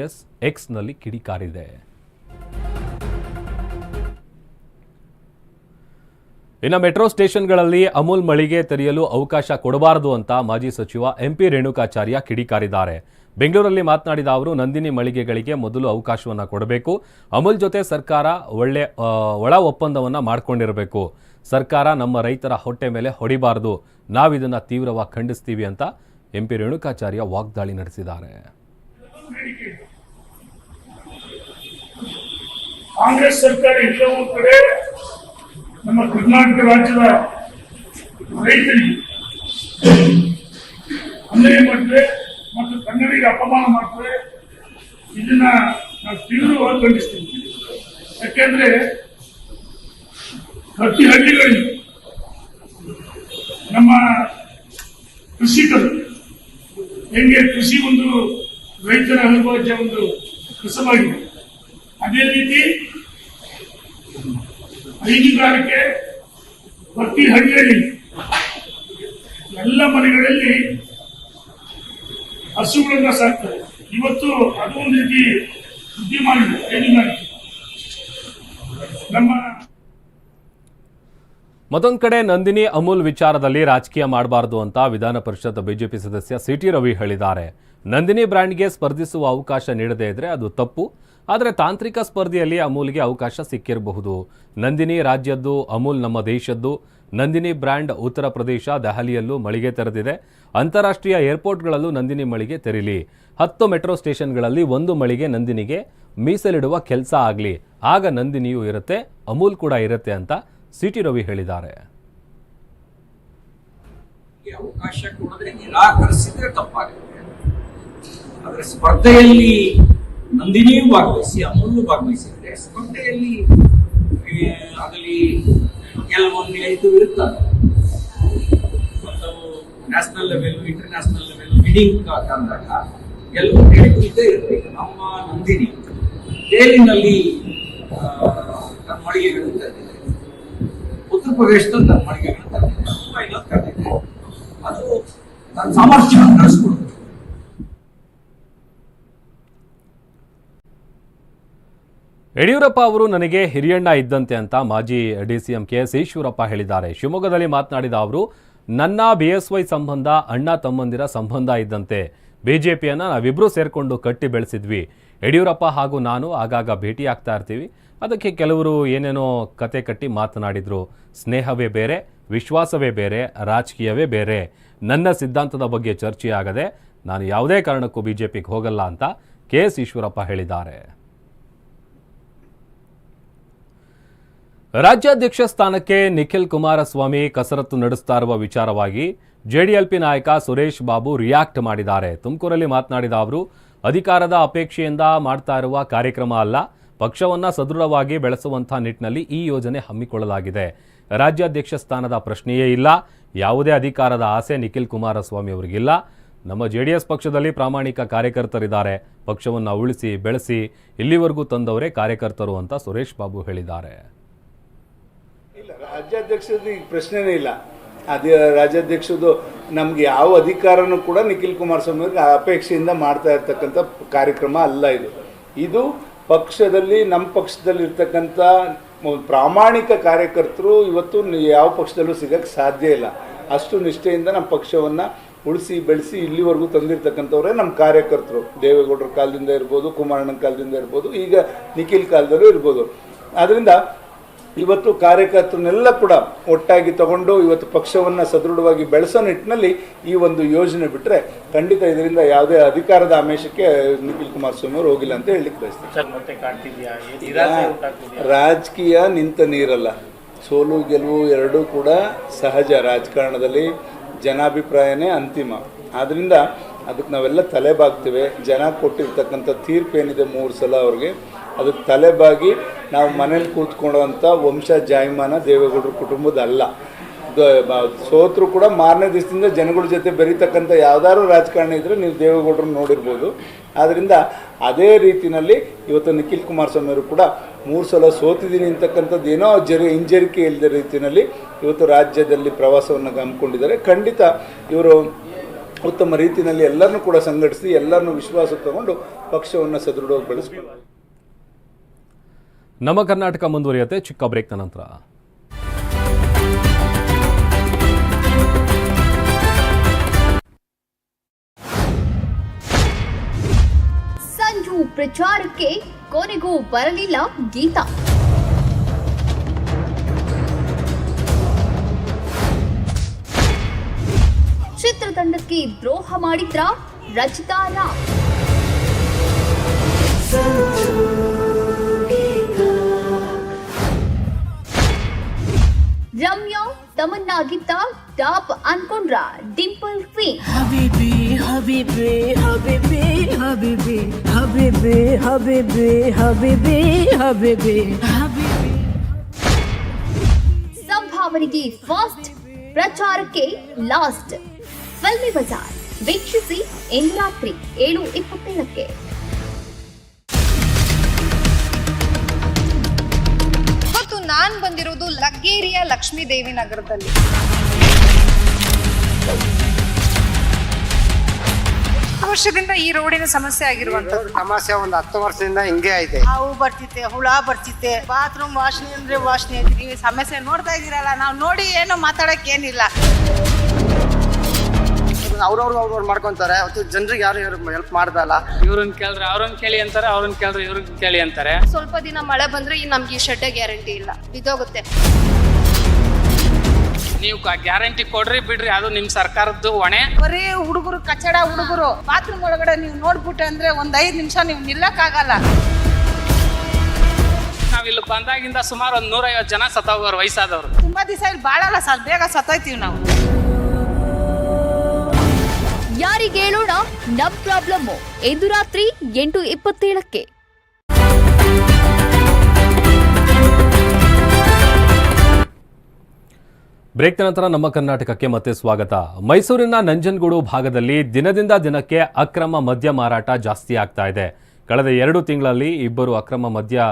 ಎಸ್ ಎಕ್ಸ್ನಲ್ಲಿ ಕಿಡಿಕಾರಿದೆ ಇನ್ನು ಮೆಟ್ರೋ ಸ್ಟೇಷನ್ಗಳಲ್ಲಿ ಅಮೂಲ್ ಮಳಿಗೆ ತೆರೆಯಲು ಅವಕಾಶ ಕೊಡಬಾರದು ಅಂತ ಮಾಜಿ ಸಚಿವ ಎಂಪಿ ರೇಣುಕಾಚಾರ್ಯ ಕಿಡಿಕಾರಿದ್ದಾರೆ ಬೆಂಗಳೂರಲ್ಲಿ ಮಾತನಾಡಿದ ಅವರು, ನಂದಿನಿ ಮಳಿಗೆಗಳಿಗೆ ಮೊದಲು ಅವಕಾಶವನ್ನು ಕೊಡಬೇಕು. ಅಮೂಲ್ ಜೊತೆ ಸರ್ಕಾರ ಒಳ್ಳೆ ಒಳ ಒಪ್ಪಂದವನ್ನು ಮಾಡ್ಕೊಂಡಿರಬೇಕು. ಸರ್ಕಾರ ನಮ್ಮ ರೈತರ ಹೊಟ್ಟೆ ಮೇಲೆ ಹೊಡಿಬಾರದು. ನಾವಿದನ್ನು ತೀವ್ರವಾಗಿ ಖಂಡಿಸ್ತೀವಿ ಅಂತ ಎಂಪಿ ರೇಣುಕಾಚಾರ್ಯ ವಾಗ್ದಾಳಿ ನಡೆಸಿದ್ದಾರೆ. ಕಾಂಗ್ರೆಸ್ ಸರ್ಕಾರ ಎಲ್ಲವೂ ಕಡೆ ನಮ್ಮ ಕರ್ನಾಟಕ ರಾಜ್ಯದ ರೈತರಿಗೆ ಅನ್ಯಾಯ ಮಾಡ್ತವೆ ಮತ್ತು ಕನ್ನಡಿಗೆ ಅಪಮಾನ ಮಾಡ್ತದೆ. ಇದನ್ನ ನಾವು ತೀವ್ರವಾಗಿ ಖಂಡಿಸ್ತೀವಿ. ಯಾಕೆಂದ್ರೆ ಪ್ರತಿ ಹಳ್ಳಿಗಳಲ್ಲಿ ನಮ್ಮ ಕೃಷಿಕರು ಹೆಂಗೆ ಕೃಷಿ ಒಂದು ರೈತರ ಅವಿಭಾಜ್ಯ ಒಂದು ಕಸವಾಗಿದೆ ಅದೇ ರೀತಿ ಹೈನುಗಾರಿಕೆ ಪ್ರತಿ ಹಳ್ಳಿಯಲ್ಲಿ ಎಲ್ಲ ಮನೆಗಳಲ್ಲಿ ಹಸುಗಳನ್ನ ಸಾಕ್ತಾರೆ. ಇವತ್ತು ಅದು ಒಂದು ರೀತಿ ಮಾಡಿದೆ ಹೈನುಗಾರಿಕೆ. ನಮ್ಮ ಮತ್ತೊಂದು ಕಡೆ ನಂದಿನಿ ಅಮೂಲ್ ವಿಚಾರದಲ್ಲಿ ರಾಜಕೀಯ ಮಾಡಬಾರದು ಅಂತ ವಿಧಾನ ಪರಿಷತ್ ಬಿಜೆಪಿ ಸದಸ್ಯ ಸಿಟಿ ರವಿ ಹೇಳಿದ್ದಾರೆ. ನಂದಿನಿ ಬ್ರ್ಯಾಂಡ್ಗೆ ಸ್ಪರ್ಧಿಸುವ ಅವಕಾಶ ನೀಡದೇ ಇದ್ರೆ ಅದು ತಪ್ಪು. ಆದರೆ ತಾಂತ್ರಿಕ ಸ್ಪರ್ಧೆಯಲ್ಲಿ ಅಮೂಲ್ಗೆ ಅವಕಾಶ ಸಿಕ್ಕಿರಬಹುದು. ನಂದಿನಿ ರಾಜ್ಯದ್ದು, ಅಮೂಲ್ ನಮ್ಮ ದೇಶದ್ದು. ನಂದಿನಿ ಬ್ರ್ಯಾಂಡ್ ಉತ್ತರ ಪ್ರದೇಶ, ದೆಹಲಿಯಲ್ಲೂ ಮಳಿಗೆ ತೆರೆದಿದೆ. ಅಂತಾರಾಷ್ಟ್ರೀಯ ಏರ್ಪೋರ್ಟ್ಗಳಲ್ಲೂ ನಂದಿನಿ ಮಳಿಗೆ ತೆರೀಲಿ. ಹತ್ತು ಮೆಟ್ರೋ ಸ್ಟೇಷನ್ಗಳಲ್ಲಿ ಒಂದು ಮಳಿಗೆ ನಂದಿನಿಗೆ ಮೀಸಲಿಡುವ ಕೆಲಸ ಆಗಲಿ. ಆಗ ನಂದಿನಿಯೂ ಇರುತ್ತೆ, ಅಮೂಲ್ ಕೂಡ ಇರುತ್ತೆ ಅಂತ ಸಿಟಿ ರವಿ ಹೇಳಿದ್ದಾರೆ. ಅವಕಾಶ ಕೊಡದ್ರೆ ನಿರಾಕರಿಸಿದ್ರೆ ತಪ್ಪಾಗುತ್ತೆ. ಆದರೆ ಸ್ಪರ್ಧೆಯಲ್ಲಿ ನಂದಿನಿಯೂ ಭಾಗವಹಿಸಿ ಅಮ್ಮನ್ನು ಭಾಗವಹಿಸಿದ್ರೆ ಸ್ಪರ್ಧೆಯಲ್ಲಿ ಅದರಲ್ಲಿ ಕೆಲವೊಂದು ಇದು ಇರುತ್ತದೆ ಮತ್ತು national level international level bidding ತಂದಾಗ ಕೆಲವು ಇದ್ದೇ ಈಗ ನಮ್ಮ ನಂದಿನಿ ತೇಲಿನಲ್ಲಿ ಆ, ಮಳಿಗೆಗಳು ಅದು ನನ್ನ ಸಾಮರ್ಥ್ಯವನ್ನು ನಡೆಸ್ಕೊಡ್ತು ಯಡಿಯೂರಪ್ಪ ಅವರು ನನಗೆ ಹಿರಿಯಣ್ಣ ಇದ್ದಂತೆ ಅಂತ ಮಾಜಿ ಡಿಸಿಎಂ ಕೆ ಎಸ್ ಈಶ್ವರಪ್ಪ ಹೇಳಿದ್ದಾರೆ. ಶಿವಮೊಗ್ಗದಲ್ಲಿ ಮಾತನಾಡಿದ ಅವರು, ನನ್ನ ಬಿಎಸ್ವೈ ಸಂಬಂಧ, ಅಣ್ಣ ತಮ್ಮಂದಿರ ಸಂಬಂಧ ಇದ್ದಂತೆ ಬಿಜೆಪಿಯನ್ನ ನಾವಿಬ್ರು ಸೇರ್ಕೊಂಡು ಕಟ್ಟಿ ಬೆಳೆಸಿದ್ವಿ. ಯಡಿಯೂರಪ್ಪ ಹಾಗೂ ನಾನು ಆಗಾಗ ಭೇಟಿ ಆಗ್ತಾ ಇರ್ತೀವಿ. ಅದಕ್ಕೆ ಕೆಲವರು ಏನೇನೋ ಕತೆ ಕಟ್ಟಿ ಮಾತನಾಡಿದರು. ಸ್ನೇಹವೇ ಬೇರೆ, ವಿಶ್ವಾಸವೇ ಬೇರೆ, ರಾಜಕೀಯವೇ ಬೇರೆ. ನನ್ನ ಸಿದ್ಧಾಂತದ ಬಗ್ಗೆ ಚರ್ಚೆಯಾಗದೆ ನಾನು ಯಾವುದೇ ಕಾರಣಕ್ಕೂ ಬಿಜೆಪಿಗೆ ಹೋಗಲ್ಲ ಅಂತ ಕೆ ಎಸ್ ಈಶ್ವರಪ್ಪ ಹೇಳಿದ್ದಾರೆ. ರಾಜ್ಯಾಧ್ಯಕ್ಷ ಸ್ಥಾನಕ್ಕೆ ನಿಖಿಲ್ ಕುಮಾರಸ್ವಾಮಿ ಕಸರತ್ತು ನಡೆಸ್ತಾ ಇರುವ ವಿಚಾರವಾಗಿ ಜೆಡಿಎಲ್ಪಿ ನಾಯಕ ಸುರೇಶ್ ಬಾಬು ರಿಯಾಕ್ಟ್ ಮಾಡಿದ್ದಾರೆ. ತುಮಕೂರಲ್ಲಿ ಮಾತನಾಡಿದ ಅವರು, ಅಧಿಕಾರದ ಅಪೇಕ್ಷೆಯಿಂದ ಮಾಡ್ತಾ ಇರುವ ಕಾರ್ಯಕ್ರಮ ಅಲ್ಲ ಪಕ್ಷವನ್ನ ಸದೃಢವಾಗಿ ಬೆಳೆಸುವಂತಹ ನಿಟ್ಟಿನಲ್ಲಿ ಈ ಯೋಜನೆ ಹಮ್ಮಿಕೊಳ್ಳಲಾಗಿದೆ. ರಾಜ್ಯಾಧ್ಯಕ್ಷ ಸ್ಥಾನದ ಪ್ರಶ್ನೆಯೇ ಇಲ್ಲ. ಯಾವುದೇ ಅಧಿಕಾರದ ಆಸೆ ನಿಖಿಲ್ ಕುಮಾರಸ್ವಾಮಿ ಅವರಿಗಿಲ್ಲ. ನಮ್ಮ ಜೆಡಿಎಸ್ ಪಕ್ಷದಲ್ಲಿ ಪ್ರಾಮಾಣಿಕ ಕಾರ್ಯಕರ್ತರಿದ್ದಾರೆ. ಪಕ್ಷವನ್ನು ಉಳಿಸಿ, ಬೆಳೆಸಿ, ಇಲ್ಲಿವರೆಗೂ ತಂದವರೇ ಕಾರ್ಯಕರ್ತರು ಅಂತ ಸುರೇಶ್ ಬಾಬು ಹೇಳಿದ್ದಾರೆ. ಇಲ್ಲ ರಾಜ್ಯಾಧ್ಯಕ್ಷದ ಈಗ ಪ್ರಶ್ನೆನೇ ಇಲ್ಲ. ಅದೇ ರಾಜ್ಯಾಧ್ಯಕ್ಷದು ನಮ್ಗೆ ಯಾವ ಅಧಿಕಾರನೂ ಕೂಡ ನಿಖಿಲ್ ಕುಮಾರಸ್ವಾಮಿ ಅವ್ರಿಗೆ ಅಪೇಕ್ಷೆಯಿಂದ ಮಾಡ್ತಾ ಇರ್ತಕ್ಕಂಥ ಕಾರ್ಯಕ್ರಮ ಅಲ್ಲ ಇದು. ಇದು ಪಕ್ಷದಲ್ಲಿ, ನಮ್ಮ ಪಕ್ಷದಲ್ಲಿ ಇರ್ತಕ್ಕಂಥ ಪ್ರಾಮಾಣಿಕ ಕಾರ್ಯಕರ್ತರು ಇವತ್ತು ಯಾವ ಪಕ್ಷದಲ್ಲೂ ಸಿಗಕ್ಕೆ ಸಾಧ್ಯ ಇಲ್ಲ. ಅಷ್ಟು ನಿಷ್ಠೆಯಿಂದ ನಮ್ಮ ಪಕ್ಷವನ್ನು ಉಳಿಸಿ, ಬೆಳೆಸಿ ಇಲ್ಲಿವರೆಗೂ ತಂದಿರ್ತಕ್ಕಂಥವ್ರೆ ನಮ್ಮ ಕಾರ್ಯಕರ್ತರು. ದೇವೇಗೌಡರ ಕಾಲದಿಂದ ಇರ್ಬೋದು, ಕುಮಾರಣ್ಣನ ಕಾಲದಿಂದ ಇರ್ಬೋದು, ಈಗ ನಿಖಿಲ್ ಕಾಲದಲ್ಲೂ ಇರ್ಬೋದು. ಆದ್ದರಿಂದ ಇವತ್ತು ಕಾರ್ಯಕರ್ತರನ್ನೆಲ್ಲ ಕೂಡ ಒಟ್ಟಾಗಿ ತಗೊಂಡು ಇವತ್ತು ಪಕ್ಷವನ್ನು ಸದೃಢವಾಗಿ ಬೆಳೆಸೋ ನಿಟ್ಟಿನಲ್ಲಿ ಈ ಒಂದು ಯೋಜನೆ ಬಿಟ್ಟರೆ ಖಂಡಿತ ಇದರಿಂದ ಯಾವುದೇ ಅಧಿಕಾರದ ಆಮೇಶಕ್ಕೆ ನಿಖಿಲ್ ಕುಮಾರಸ್ವಾಮಿ ಅವರು ಹೋಗಿಲ್ಲ ಅಂತ ಹೇಳಲಿಕ್ಕೆ ಬಯಸ್ತೀನಿ. ಈಗ ರಾಜಕೀಯ ನಿಂತ ನೀರಲ್ಲ. ಸೋಲು ಗೆಲುವು ಎರಡೂ ಕೂಡ ಸಹಜ ರಾಜಕಾರಣದಲ್ಲಿ ಜನಾಭಿಪ್ರಾಯನೇ ಅಂತಿಮ. ಆದ್ದರಿಂದ ಅದಕ್ಕೆ ನಾವೆಲ್ಲ ತಲೆಬಾಗ್ತೇವೆ ಜನ ಕೊಟ್ಟಿರ್ತಕ್ಕಂಥ ತೀರ್ಪು ಏನಿದೆ ಮೂರು ಸಲ ಅವ್ರಿಗೆ. ಅದಕ್ಕೆ ತಲೆಬಾಗಿ ನಾವು ಮನೇಲಿ ಕೂತ್ಕೊಳ್ಳೋವಂಥ ವಂಶ ಜಾಯಮಾನ ದೇವೇಗೌಡರ ಕುಟುಂಬದ ಅಲ್ಲ ಗ- ಕೂಡ ಮಾರನೇ ದಿವಸದಿಂದ ಜನಗಳ ಜೊತೆ ಬೆರೀತಕ್ಕಂಥ ಯಾವ್ದಾದ್ರು ರಾಜಕಾರಣಿ ಇದ್ದರೆ ನೀವು ದೇವೇಗೌಡರು ನೋಡಿರ್ಬೋದು. ಆದ್ದರಿಂದ ಅದೇ ರೀತಿಯಲ್ಲಿ ಇವತ್ತು ನಿಖಿಲ್ ಕುಮಾರಸ್ವಾಮಿ ಅವರು ಕೂಡ ಮೂರು ಸಲ ಸೋತಿದ್ದೀನಿ ಅಂತಕ್ಕಂಥದ್ದು ಏನೋ ಜರಿ, ಹಿಂಜರಿಕೆ ಇಲ್ಲದ ರೀತಿಯಲ್ಲಿ ಇವತ್ತು ರಾಜ್ಯದಲ್ಲಿ ಪ್ರವಾಸವನ್ನು ಹಮ್ಮಿಕೊಂಡಿದ್ದಾರೆ. ಖಂಡಿತ ಇವರು ಉತ್ತಮ ರೀತಿಯಲ್ಲಿ ಎಲ್ಲರನ್ನೂ ಕೂಡ ಸಂಘಟಿಸಿ ಎಲ್ಲರನ್ನೂ ವಿಶ್ವಾಸ ತಗೊಂಡು ಪಕ್ಷವನ್ನು ಸದೃಢವಾಗಿ ಬೆಳೆಸ್ಬೇಕು ನಮ್ಮ ಕರ್ನಾಟಕ ಮುಂದುವರಿಯುತ್ತೆ. ಚಿಕ್ಕ ಬ್ರೇಕ್ನ ನಂತರ. ಸಂಜು ಪ್ರಚಾರಕ್ಕೆ ಕೊನೆಗೂ ಬರಲಿಲ್ಲ ಗೀತಾ. ಚಿತ್ರತಂಡಕ್ಕೆ ದ್ರೋಹ ಮಾಡಿದ್ರ ರಚಿತಾ ರಾಮ್. ರಮ್ಯಾ ತಮನ್ನಾಗಿದ್ದ ಟಾಪ್ ಅನ್ಕೊಂಡ್ರ dimple queen Habibi, Habibi, Habibi, Habibi, Habibi, Habibi, Habibi, Habibi, Habibi. ಸಂಭಾವನೆಗೆ fast ಪ್ರಚಾರಕ್ಕೆ ಲಾಸ್ಟ್ ಫಿಲ್ಮಿ ಬಜಾರ್ ವೀಕ್ಷಿಸಿ ಇಂದು ರಾತ್ರಿ ಏಳು ಇಪ್ಪತ್ತೇಳಕ್ಕೆ ನಾನ್ ಬಂದಿರೋದು ಲಗ್ಗೇರಿಯ ಲಕ್ಷ್ಮೀ ದೇವಿ ನಗರದಲ್ಲಿ ವರ್ಷದಿಂದ ಈ ರೋಡಿನ ಸಮಸ್ಯೆ ಆಗಿರುವಂತದ್ದು. ಸಮಸ್ಯೆ ಒಂದು ಹತ್ತು ವರ್ಷದಿಂದ ಹಿಂಗೆ ಐತೆ. ಹಾವು ಬರ್ತಿತ್ತೆ ಹುಳ ಬರ್ತಿತ್ತೆ ಬಾತ್ರೂಮ್ ವಾಸನೆ ಅಂದ್ರೆ ವಾಸನೆ ನೀವು ಸಮಸ್ಯೆ ನೋಡ್ತಾ ಇದೀರಲ್ಲ ನಾವು ನೋಡಿ ಏನು ಮಾತಾಡಕ್ ಏನಿಲ್ಲ. ಅವ್ರವ್ರು ಅವ್ರವ್ರು ಮಾಡ್ಕೊಂತಾರೆ. ಅವತ್ತು ಜನರಿಗೆ ಯಾರು ಹೆಲ್ಪ್ ಮಾಡ್ದಲ್ಲ ಇವ್ರನ್ನ ಕೇಳಿದ್ರೆ ಅವ್ರನ್ನ ಕೇಳಿ ಅಂತಾರೆ ಅವ್ರನ್ನ ಕೇಳಿದ್ರೆ ಇವ್ರಿಗೆ ಕೇಳಿ ಅಂತಾರೆ. ಸ್ವಲ್ಪ ದಿನ ಮಳೆ ಬಂದ್ರೆ ಈ ನಮ್ಗೆ ಈ ಶೆಡ್ಡೆ ಗ್ಯಾರಂಟಿ ಇಲ್ಲ. ಬಿದ್ದೋಗುತ್ತೆ. ನೀವು ಗ್ಯಾರಂಟಿ ಕೊಡ್ರಿ ಬಿಡ್ರಿ ಅದು ನಿಮ್ ಸರ್ಕಾರದ್ದು ಹೊಣೆ. ಬರೀ ಹುಡುಗರು ಕಚಡ ಹುಡುಗರು. ಬಾತ್ರೂಮ್ ಒಳಗಡೆ ನೀವು ನೋಡ್ಬಿಟ್ಟೆ ಅಂದ್ರೆ ಒಂದ್ ಐದ್ ನಿಮಿಷ ನೀವು ನಿಲ್ಲಕ್ ಆಗಲ್ಲ ನಾವ್ ಇಲ್ಲಿ ಬಂದಾಗಿಂದ ಸುಮಾರು ಒಂದ್ ನೂರೈವತ್ತು ಜನ ಸತ್ತೋಗೋರು ವಯಸ್ಸಾದವ್ರು. ತುಂಬಾ ದಿವಸ ಇಲ್ಲಿ ಬಾಳಲ್ಲ ಸರ್ ಬೇಗ ಸತ್ತೋಯ್ತೀವಿ ನಾವು. ಯಾರಿಗೇಳೋಣ, ನಮ್ ಪ್ರಾಬ್ಲಮ್ಮು ಇಂದು ರಾತ್ರಿ ಎಂಟು ಇಪ್ಪತ್ತೇಳಕ್ಕೆ. ಬ್ರೇಕ್ ನಂತರ ನಮ್ಮ ಕರ್ನಾಟಕಕ್ಕೆ ಮತ್ತೆ ಸ್ವಾಗತ. ಮೈಸೂರಿನ ನಂಜನಗೂಡು ಭಾಗದಲ್ಲಿ ದಿನದಿಂದ ದಿನಕ್ಕೆ ಅಕ್ರಮ ಮದ್ಯ ಮಾರಾಟ ಜಾಸ್ತಿ ಆಗ್ತಾ ಇದೆ. ಕಳೆದ ಎರಡು ತಿಂಗಳಲ್ಲಿ ಇಬ್ಬರು ಅಕ್ರಮ ಮದ್ಯ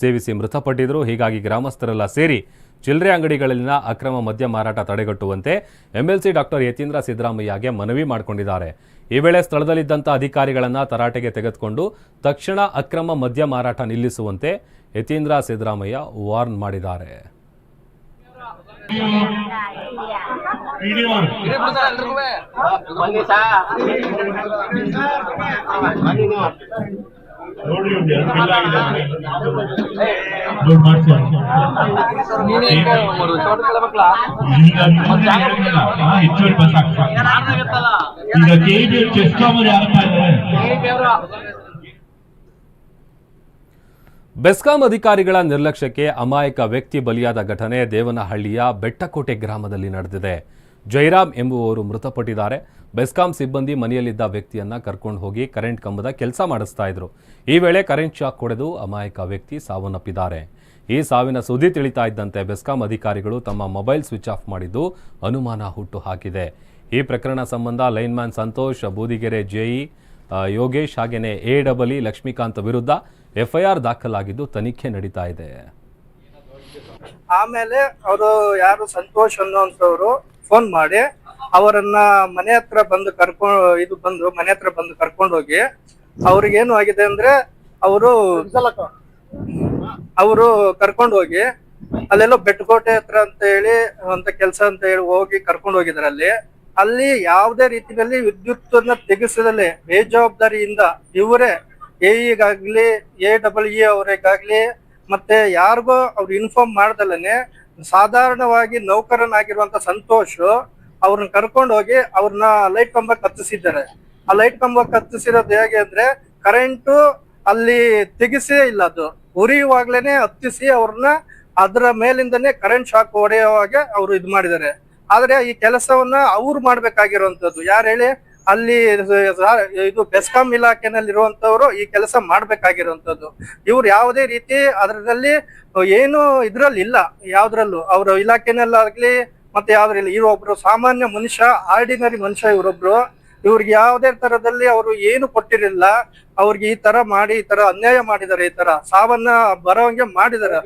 ಸೇವಿಸಿ ಮೃತಪಟ್ಟಿದ್ರು. ಹೀಗಾಗಿ ಗ್ರಾಮಸ್ಥರೆಲ್ಲ ಸೇರಿ ಚಿಲ್ಲರೆ ಅಂಗಡಿಗಳಲ್ಲಿನ ಅಕ್ರಮ ಮದ್ಯ ಮಾರಾಟ ತಡೆಗಟ್ಟುವಂತೆ ಎಂಎಲ್ಸಿ ಡಾಕ್ಟರ್ ಯತೀಂದ್ರ ಸಿದ್ದರಾಮಯ್ಯಗೆ ಮನವಿ ಮಾಡಿಕೊಂಡಿದ್ದಾರೆ. ಈ ವೇಳೆ ಸ್ಥಳದಲ್ಲಿದ್ದಂಥ ಅಧಿಕಾರಿಗಳನ್ನು ತರಾಟೆಗೆ ತೆಗೆದುಕೊಂಡು ತಕ್ಷಣ ಅಕ್ರಮ ಮದ್ಯ ಮಾರಾಟ ನಿಲ್ಲಿಸುವಂತೆ ಯತೀಂದ್ರ ಸಿದ್ದರಾಮಯ್ಯ ವಾರ್ನ್ ಮಾಡಿದ್ದಾರೆ. ಈಗ ಕೆಜಿ ಚೆಸ್ಕಾಮ್ ಯಾರಪ್ಪ ಇದ್ದಾರೆ ಬೆಸ್ಕಾಂ ಅಧಿಕಾರಿಗಳ ನಿರ್ಲಕ್ಷ್ಯಕ್ಕೆ ಅಮಾಯಕ ವ್ಯಕ್ತಿ ಬಲಿಯಾದ ಘಟನೆ ದೇವನಹಳ್ಳಿಯ ಬೆಟ್ಟಕೋಟೆ ಗ್ರಾಮದಲ್ಲಿ ನಡೆದಿದೆ. ಜೈರಾಮ್ ಎಂಬುವವರು ಮೃತಪಟ್ಟಿದ್ದಾರೆ. ಬೆಸ್ಕಾಂ ಸಿಬ್ಬಂದಿ ಮನೆಯಲ್ಲಿದ್ದ ವ್ಯಕ್ತಿಯನ್ನ ಕರ್ಕೊಂಡು ಹೋಗಿ ಕರೆಂಟ್ ಕಂಬದ ಕೆಲಸ ಮಾಡಿಸ್ತಾ ಇದ್ರು. ಈ ವೇಳೆ ಕರೆಂಟ್ ಶಾಕ್ ಹೊಡೆದು ಅಮಾಯಕ ವ್ಯಕ್ತಿ ಸಾವನ್ನಪ್ಪಿದ್ದಾರೆ. ಈ ಸಾವಿನ ಸುದ್ದಿ ತಿಳಿತಾ ಇದ್ದಂತೆ ಬೆಸ್ಕಾಂ ಅಧಿಕಾರಿಗಳು ತಮ್ಮ ಮೊಬೈಲ್ ಸ್ವಿಚ್ ಆಫ್ ಮಾಡಿದ್ದು ಅನುಮಾನ ಹುಟ್ಟು ಹಾಕಿದೆ ಈ ಪ್ರಕರಣ ಸಂಬಂಧ ಲೈನ್ಮ್ಯಾನ್ ಸಂತೋಷ್, ಬೂದಿಗೆರೆ ಜೆಇ ಯೋಗೇಶ್ ಹಾಗೆಯೇ ಎ ಡಬಲ್ ಇ ಲಕ್ಷ್ಮೀಕಾಂತ್ ವಿರುದ್ಧ ಎಫ್ಐಆರ್ ದಾಖಲಾಗಿದ್ದು ತನಿಖೆ ನಡೀತಾ ಇದೆ. ಆಮೇಲೆ ಅವರು ಯಾರು ಸಂತೋಷ್ ಅನ್ನೋಂಥವ್ರು ಫೋನ್ ಮಾಡಿ ಅವರನ್ನ ಮನೆ ಹತ್ರ ಬಂದು ಕರ್ಕೊಂಡು ಇದು ಬಂದು ಮನೆ ಹತ್ರ ಬಂದು ಕರ್ಕೊಂಡು ಹೋಗಿ ಅವ್ರಿಗೇನು ಆಗಿದೆ ಅಂದ್ರೆ ಅವರು ಅವರು ಕರ್ಕೊಂಡು ಹೋಗಿ ಅಲ್ಲೆಲ್ಲೋ ಬೆಟ್ಟಕೋಟೆ ಹತ್ರ ಅಂತ ಹೇಳಿ, ಅಂತ ಕೆಲಸ ಅಂತ ಹೇಳಿ ಹೋಗಿ ಕರ್ಕೊಂಡು ಹೋಗಿದ್ರಲ್ಲಿ ಅಲ್ಲಿ ಅಲ್ಲಿ ಯಾವುದೇ ರೀತಿಯಲ್ಲಿ ವಿದ್ಯುತ್ ಅನ್ನ ತೆಗೆಸದಲ್ಲಿ ಬೇಜವಾಬ್ದಾರಿಯಿಂದ ಇವರೇ ಎಇಗಾಗ್ಲಿ ಎ ಡಬಲ್ ಇ ಅವರಿಗಾಗ್ಲಿ, ಮತ್ತೆ ಯಾರಿಗೂ ಅವ್ರು ಇನ್ಫಾರ್ಮ್ ಮಾಡ್ದಲ್ಲೇ ಸಾಧಾರಣವಾಗಿ ನೌಕರನಾಗಿರುವಂತ ಸಂತೋಷ್ ಅವ್ರನ್ನ ಕರ್ಕೊಂಡು ಹೋಗಿ ಅವ್ರನ್ನ ಲೈಟ್ ಕಂಬ ಕತ್ತಿಸಿದ್ದಾರೆ ಆ ಲೈಟ್ ಕಂಬ ಕತ್ತಿಸಿರೋದು ಹೇಗೆ ಅಂದ್ರೆ ಕರೆಂಟು ಅಲ್ಲಿ ತೆಗಿಸೇ ಇಲ್ಲ ಅದು. ಉರಿಯುವಾಗ್ಲೇನೆ ಹತ್ತಿಸಿ ಅವ್ರನ್ನ ಅದರ ಮೇಲಿಂದನೇ ಕರೆಂಟ್ ಶಾಕ್ ಹೊಡೆಯುವ ಹಾಗೆ ಅವ್ರು ಇದು ಮಾಡಿದ್ದಾರೆ. ಆದ್ರೆ ಈ ಕೆಲಸವನ್ನ ಅವ್ರು ಮಾಡ್ಬೇಕಾಗಿರುವಂತದ್ದು ಯಾರು ಹೇಳಿ? ಅಲ್ಲಿ ಇದು ಬೆಸ್ಕಾಂ ಇಲಾಖೆನಲ್ಲಿ ಇರುವಂತವ್ರು ಈ ಕೆಲಸ ಮಾಡ್ಬೇಕಾಗಿರುವಂತದ್ದು ಇವ್ರು ಯಾವುದೇ ರೀತಿ ಅದರಲ್ಲಿ ಏನು ಇದ್ರಲ್ಲಿ ಇಲ್ಲ, ಯಾವ್ದ್ರಲ್ಲೂ. ಅವ್ರ ಇಲಾಖೆನಲ್ಲಾಗ್ಲಿ ಮತ್ತೆ ಯಾವ್ದ್ರಲ್ಲಿ ಇವರೊಬ್ರು ಸಾಮಾನ್ಯ ಮನುಷ್ಯ ಆರ್ಡಿನರಿ ಮನುಷ್ಯ ಇವರೊಬ್ರು. ಇವ್ರಿಗೆ ಯಾವುದೇ ತರದಲ್ಲಿ ಅವರು ಏನು ಕೊಟ್ಟಿರಲಿಲ್ಲ. ಅವ್ರಿಗೆ ಈ ತರ ಮಾಡಿ, ಈ ತರ ಅನ್ಯಾಯ ಮಾಡಿದ್ದಾರೆ, ಈ ತರ ಸಾವನ್ನ ಬರೋಂಗೆ ಮಾಡಿದ್ದಾರೆ.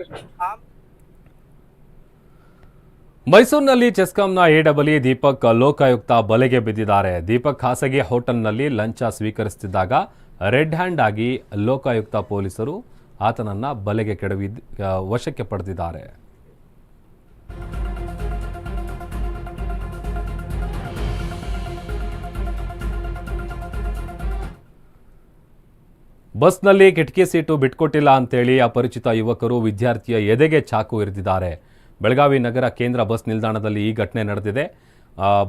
ಮೈಸೂರಿನಲ್ಲಿ ಚೆಸ್ಕಾಂನ A double E Deepak Lokayukta ಬಲೆಗೆ ಬಿದ್ದಿದ್ದಾರೆ. ದೀಪಕ್ ಖಾಸಗಿ ಹೋಟೆಲ್ನಲ್ಲಿ ಲಂಚ ಸ್ವೀಕರಿಸುತ್ತಿದ್ದಾಗ ರೆಡ್ ಹ್ಯಾಂಡ್ ಆಗಿ ಲೋಕಾಯುಕ್ತ ಪೊಲೀಸರು ಆತನನ್ನ ಬಲೆಗೆ ಕೆಡವಿ ವಶಕ್ಕೆ ಪಡೆದಿದ್ದಾರೆ. ಬಸ್ನಲ್ಲಿ ಕಿಟಕಿ ಸೀಟು ಬಿಟ್ಕೊಟ್ಟಿಲ್ಲ ಅಂತೇಳಿ ಅಪರಿಚಿತ ಯುವಕರು ವಿದ್ಯಾರ್ಥಿಯ ಎದೆಗೆ ಚಾಕು ಇರಿದಿದ್ದಾರೆ. ಬೆಳಗಾವಿ ನಗರ ಕೇಂದ್ರ ಬಸ್ ನಿಲ್ದಾಣದಲ್ಲಿ ಈ ಘಟನೆ ನಡೆದಿದೆ.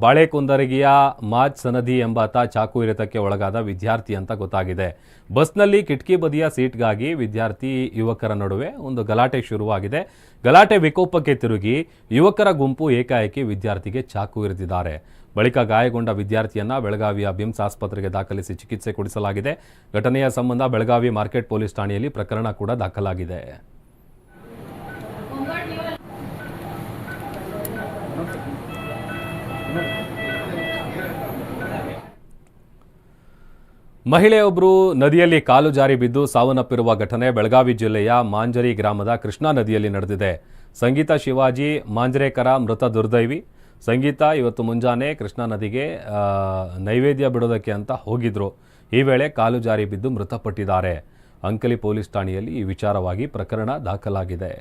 ಬಾಳೆಕುಂದರಗಿಯ ಮಾಜ್ ಸನದಿ ಎಂಬಾತ ಚಾಕು ಇರಿತಕ್ಕೆ ಒಳಗಾದ ವಿದ್ಯಾರ್ಥಿ ಅಂತ ಗೊತ್ತಾಗಿದೆ. ಬಸ್ನಲ್ಲಿ ಕಿಟಕಿ ಬದಿಯ ಸೀಟ್ಗಾಗಿ ವಿದ್ಯಾರ್ಥಿ ಯುವಕರ ನಡುವೆ ಒಂದು ಗಲಾಟೆ ಶುರುವಾಗಿದೆ. ಗಲಾಟೆ ವಿಕೋಪಕ್ಕೆ ತಿರುಗಿ ಯುವಕರ ಗುಂಪು ಏಕಾಏಕಿ ವಿದ್ಯಾರ್ಥಿಗೆ ಚಾಕು ಇರಿದಿದ್ದಾರೆ. ಬಳಿಕ ಗಾಯಗೊಂಡ ವಿದ್ಯಾರ್ಥಿಯನ್ನ ಬೆಳಗಾವಿಯ ಬಿಮ್ಸ್ ಆಸ್ಪತ್ರೆಗೆ ದಾಖಲಿಸಿ ಚಿಕಿತ್ಸೆ ಕೊಡಿಸಲಾಗಿದೆ. ಘಟನೆಯ ಸಂಬಂಧ ಬೆಳಗಾವಿ ಮಾರ್ಕೆಟ್ ಪೊಲೀಸ್ ಠಾಣೆಯಲ್ಲಿ ಪ್ರಕರಣ ಕೂಡ ದಾಖಲಾಗಿದೆ. ಮಹಿಳೆಯೊಬ್ಬರು ನದಿಯಲ್ಲಿ ಕಾಲು ಜಾರಿ ಬಿದ್ದು ಸಾವನ್ನಪ್ಪಿರುವ ಘಟನೆ ಬೆಳಗಾವಿ ಜಿಲ್ಲೆಯ ಮಾಂಜರಿ ಗ್ರಾಮದ ಕೃಷ್ಣಾ ನದಿಯಲ್ಲಿ ನಡೆದಿದೆ. ಸಂಗೀತ ಶಿವಾಜಿ, ಮಾಂಜರೇಕರ ಮೃತ ದುರ್ದೈವಿ ಸಂಗೀತ ಇವತ್ತು ಮುಂಜಾನೆ ಕೃಷ್ಣಾ ನದಿಗೆ ನೈವೇದ್ಯ ಬಿಡೋದಕ್ಕೆ ಅಂತ ಹೋಗಿದ್ರು. ಈ ವೇಳೆ ಕಾಲು ಜಾರಿ ಬಿದ್ದು ಮೃತಪಟ್ಟಿದ್ದಾರೆ. ಅಂಕಲಿ ಪೊಲೀಸ್ ಠಾಣೆಯಲ್ಲಿ ಈ ವಿಚಾರವಾಗಿ ಪ್ರಕರಣ ದಾಖಲಾಗಿದೆ.